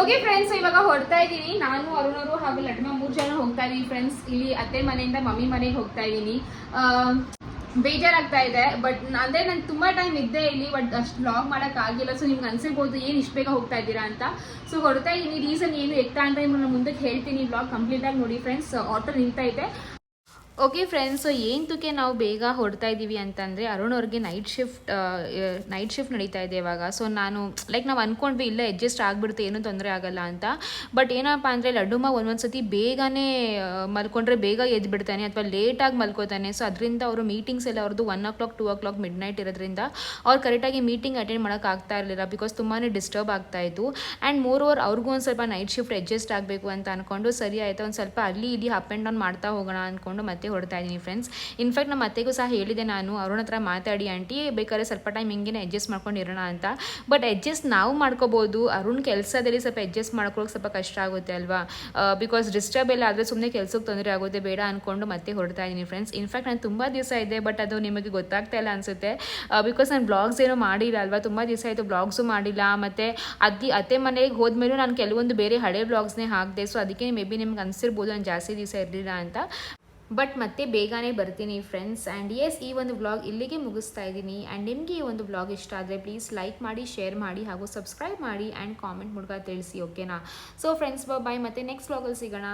ಓಕೆ ಫ್ರೆಂಡ್ಸ್ ಇವಾಗ ಹೊರಡ್ತಾ ಇದ್ದೀನಿ. ನಾನು ಅರುಣ್ ಅವರು ಹಾಗೂ ಲಡ್ಮ ಮೂರು ಜನ ಹೋಗ್ತಾ ಇದೀವಿ ಫ್ರೆಂಡ್ಸ್ ಇಲ್ಲಿ ಅತ್ತೆ ಮನೆಯಿಂದ ಮಮ್ಮಿ ಮನೆಗೆ ಹೋಗ್ತಾ ಇದ್ದೀನಿ ಬೇಜಾರಾಗ್ತಾ ಇದೆ ಬಟ್ ಅಂದರೆ ನಾನು ತುಂಬ ಟೈಮ್ ಇದ್ದೆ ಇಲ್ಲಿ ಬಟ್ ಅಷ್ಟು ಬ್ಲಾಗ್ ಮಾಡೋಕ್ಕಾಗಿಲ್ಲ ಸೊ ನಿಮ್ಗೆ ಅನ್ಸಿರ್ಬೋದು ಏನು ಇಷ್ಟು ಬೇಗ ಹೋಗ್ತಾ ಇದ್ದೀರಾ ಅಂತ. ಸೊ ಹೊರತಾ ಇದ್ದೀನಿ ರೀಸನ್ ಏನು ಎತ್ತ ಅಂತ ನಾನು ಮುಂದಕ್ಕೆ ಹೇಳ್ತೀನಿ. ಬ್ಲಾಗ್ ಕಂಪ್ಲೀಟಾಗಿ ನೋಡಿ ಫ್ರೆಂಡ್ಸ್ ಆಟೋ ನಿಂತೈತೆ ಓಕೆ ಫ್ರೆಂಡ್ಸ್ ಸೊ ಏನಕ್ಕೆ ನಾವು ಬೇಗ ಹೊಡ್ತಾ ಇದ್ದೀವಿ ಅಂತಂದರೆ ಅರುಣ್ ಅವ್ರಿಗೆ ನೈಟ್ ಶಿಫ್ಟ್ ನೈಟ್ ಶಿಫ್ಟ್ ನಡೀತಾ ಇದೆ ಇವಾಗ. ಸೊ ನಾನು ಲೈಕ್ ನಾವು ಅಂದ್ಕೊಂಡ್ವಿ ಇಲ್ಲ ಅಡ್ಜಸ್ಟ್ ಆಗಿಬಿಡುತ್ತೆ, ಏನೂ ತೊಂದರೆ ಆಗಲ್ಲ ಅಂತ. ಬಟ್ ಏನಪ್ಪ ಅಂದರೆ ಲಡ್ಡುಮ ಒಂದೊಂದು ಸತಿ ಬೇಗನೆ ಮಲ್ಕೊಂಡ್ರೆ ಬೇಗ ಎದ್ದು ಬಿಡ್ತಾನೆ ಅಥವಾ ಲೇಟಾಗಿ ಮಲ್ಕೋತಾನೆ. ಸೊ ಅದರಿಂದ ಅವರು ಮೀಟಿಂಗ್ಸ್ ಎಲ್ಲ ಅವ್ರದ್ದು one o'clock two o'clock midnight ಇರೋದ್ರಿಂದ ಅವ್ರು ಕರೆಕ್ಟಾಗಿ ಮೀಟಿಂಗ್ ಅಟೆಂಡ್ ಮಾಡೋಕೆ ಆಗ್ತಾ ಇರಲಿಲ್ಲ ಬಿಕಾಸ್ ತುಂಬಾ ಡಿಸ್ಟರ್ಬ್ ಆಗ್ತಾ ಇತ್ತು. ಆ್ಯಂಡ್ ಮೋರ್ ಓವರ್ ಅವ್ರಿಗೂ ಒಂದು ಸ್ವಲ್ಪ ನೈಟ್ ಶಿಫ್ಟ್ ಅಡ್ಜಸ್ಟ್ ಆಗಬೇಕು ಅಂತ ಅಂದ್ಕೊಂಡು ಸರಿ ಆಯಿತು, ಒಂದು ಸ್ವಲ್ಪ ಅಲ್ಲಿ ಇಲ್ಲಿ ಅಪ್ ಆ್ಯಂಡ್ ಡೌನ್ ಮಾಡ್ತಾ ಹೋಗೋಣ ಅಂದ್ಕೊಂಡು ಮತ್ತೆ ಮತ್ತೆ ಹೊಡ್ತಾ ಇದ್ದೀನಿ ಫ್ರೆಂಡ್ಸ್ ಇನ್ಫ್ಯಾಕ್ಟ್ ನಮ್ಮ ಅತ್ತೆಗೂ ಸಹ ಹೇಳಿದೆ, ನಾನು ಅರುಣ್ ಹತ್ರ ಮಾತಾಡಿ, ಆಂಟಿ, ಬೇಕಾದ್ರೆ ಸ್ವಲ್ಪ ಟೈಮ್ ಹಿಂಗೆ ಅಡ್ಜಸ್ಟ್ ಮಾಡ್ಕೊಂಡಿರೋಣ ಅಂತ. ಬಟ್ ಅಡ್ಜಸ್ಟ್ ನಾವು ಮಾಡ್ಕೋಬೋದು. ಅರುಣ್ ಕೆಲಸದಲ್ಲಿ ಸ್ವಲ್ಪ ಅಡ್ಜಸ್ಟ್ ಮಾಡ್ಕೊಳ್ಳೋಕೆ ಸ್ವಲ್ಪ ಕಷ್ಟ ಆಗುತ್ತೆ ಅಲ್ವಾ? ಬಿಕಾಸ್ ಡಿಸ್ಟರ್ಬ್ ಎಲ್ಲ ಆದರೆ ಸುಮ್ಮನೆ ಕೆಲಸಕ್ಕೆ ತೊಂದರೆ ಆಗುತ್ತೆ. ಬೇಡ ಅಂದ್ಕೊಂಡು ಮತ್ತೆ ಹೊಡ್ತಾ ಇದ್ದೀನಿ ಫ್ರೆಂಡ್ಸ್ ಇನ್ಫ್ಯಾಕ್ಟ್ ನಾನು ತುಂಬ ದಿವಸ ಇದೆ ಬಟ್ ಅದು ನಿಮಗೆ ಗೊತ್ತಾಗ್ತಾ ಇಲ್ಲ ಅನಿಸುತ್ತೆ. ಬಿಕಾಸ್ ನಾನು ಬ್ಲಾಗ್ಸ್ ಏನೋ ಮಾಡಿಲ್ಲ ಅಲ್ವಾ? ತುಂಬ ದಿವಸ ಆಯಿತು ಬ್ಲಾಗ್ಸು ಮಾಡಿಲ್ಲ. ಮತ್ತು ಅದಿ ಅತ್ತೆ ಮನೆಗೆ ಹೋದ್ಮೇಲೂ ನಾನು ಕೆಲವೊಂದು ಬೇರೆ ಹಳೆ ಬ್ಲಾಗ್ಸ್ನೇ ಹಾಕಿದೆ. ಸೊ ಅದಕ್ಕೆ ಮೇ ಬಿ ನಿಮ್ಗೆ ಅನಿಸಿರ್ಬೋದು ನಾನು ಜಾಸ್ತಿ ದಿವಸ ಇರಲಿಲ್ಲ ಅಂತ. ಬಟ್ ಮತ್ತೆ ಬೇಗನೆ ಬರ್ತೀನಿ ಫ್ರೆಂಡ್ಸ್ ಆ್ಯಂಡ್ ಎಸ್ ಈ ಒಂದು ಬ್ಲಾಗ್ ಇಲ್ಲಿಗೆ ಮುಗಿಸ್ತಾ ಇದ್ದೀನಿ. ಆ್ಯಂಡ್ ನಿಮಗೆ ಈ ಒಂದು ಬ್ಲಾಗ್ ಇಷ್ಟ ಆದರೆ ಪ್ಲೀಸ್ ಲೈಕ್ ಮಾಡಿ ಶೇರ್ ಮಾಡಿ ಹಾಗೂ ಸಬ್ಸ್ಕ್ರೈಬ್ ಮಾಡಿ ಆ್ಯಂಡ್ ಕಾಮೆಂಟ್ ಮೂಲಕ ತಿಳಿಸಿ ಓಕೆನಾ ಸೊ ಫ್ರೆಂಡ್ಸ್ ಬಾಯ್ ಮತ್ತೆ ನೆಕ್ಸ್ಟ್ ವ್ಲಾಗಲ್ಲಿ ಸಿಗೋಣ.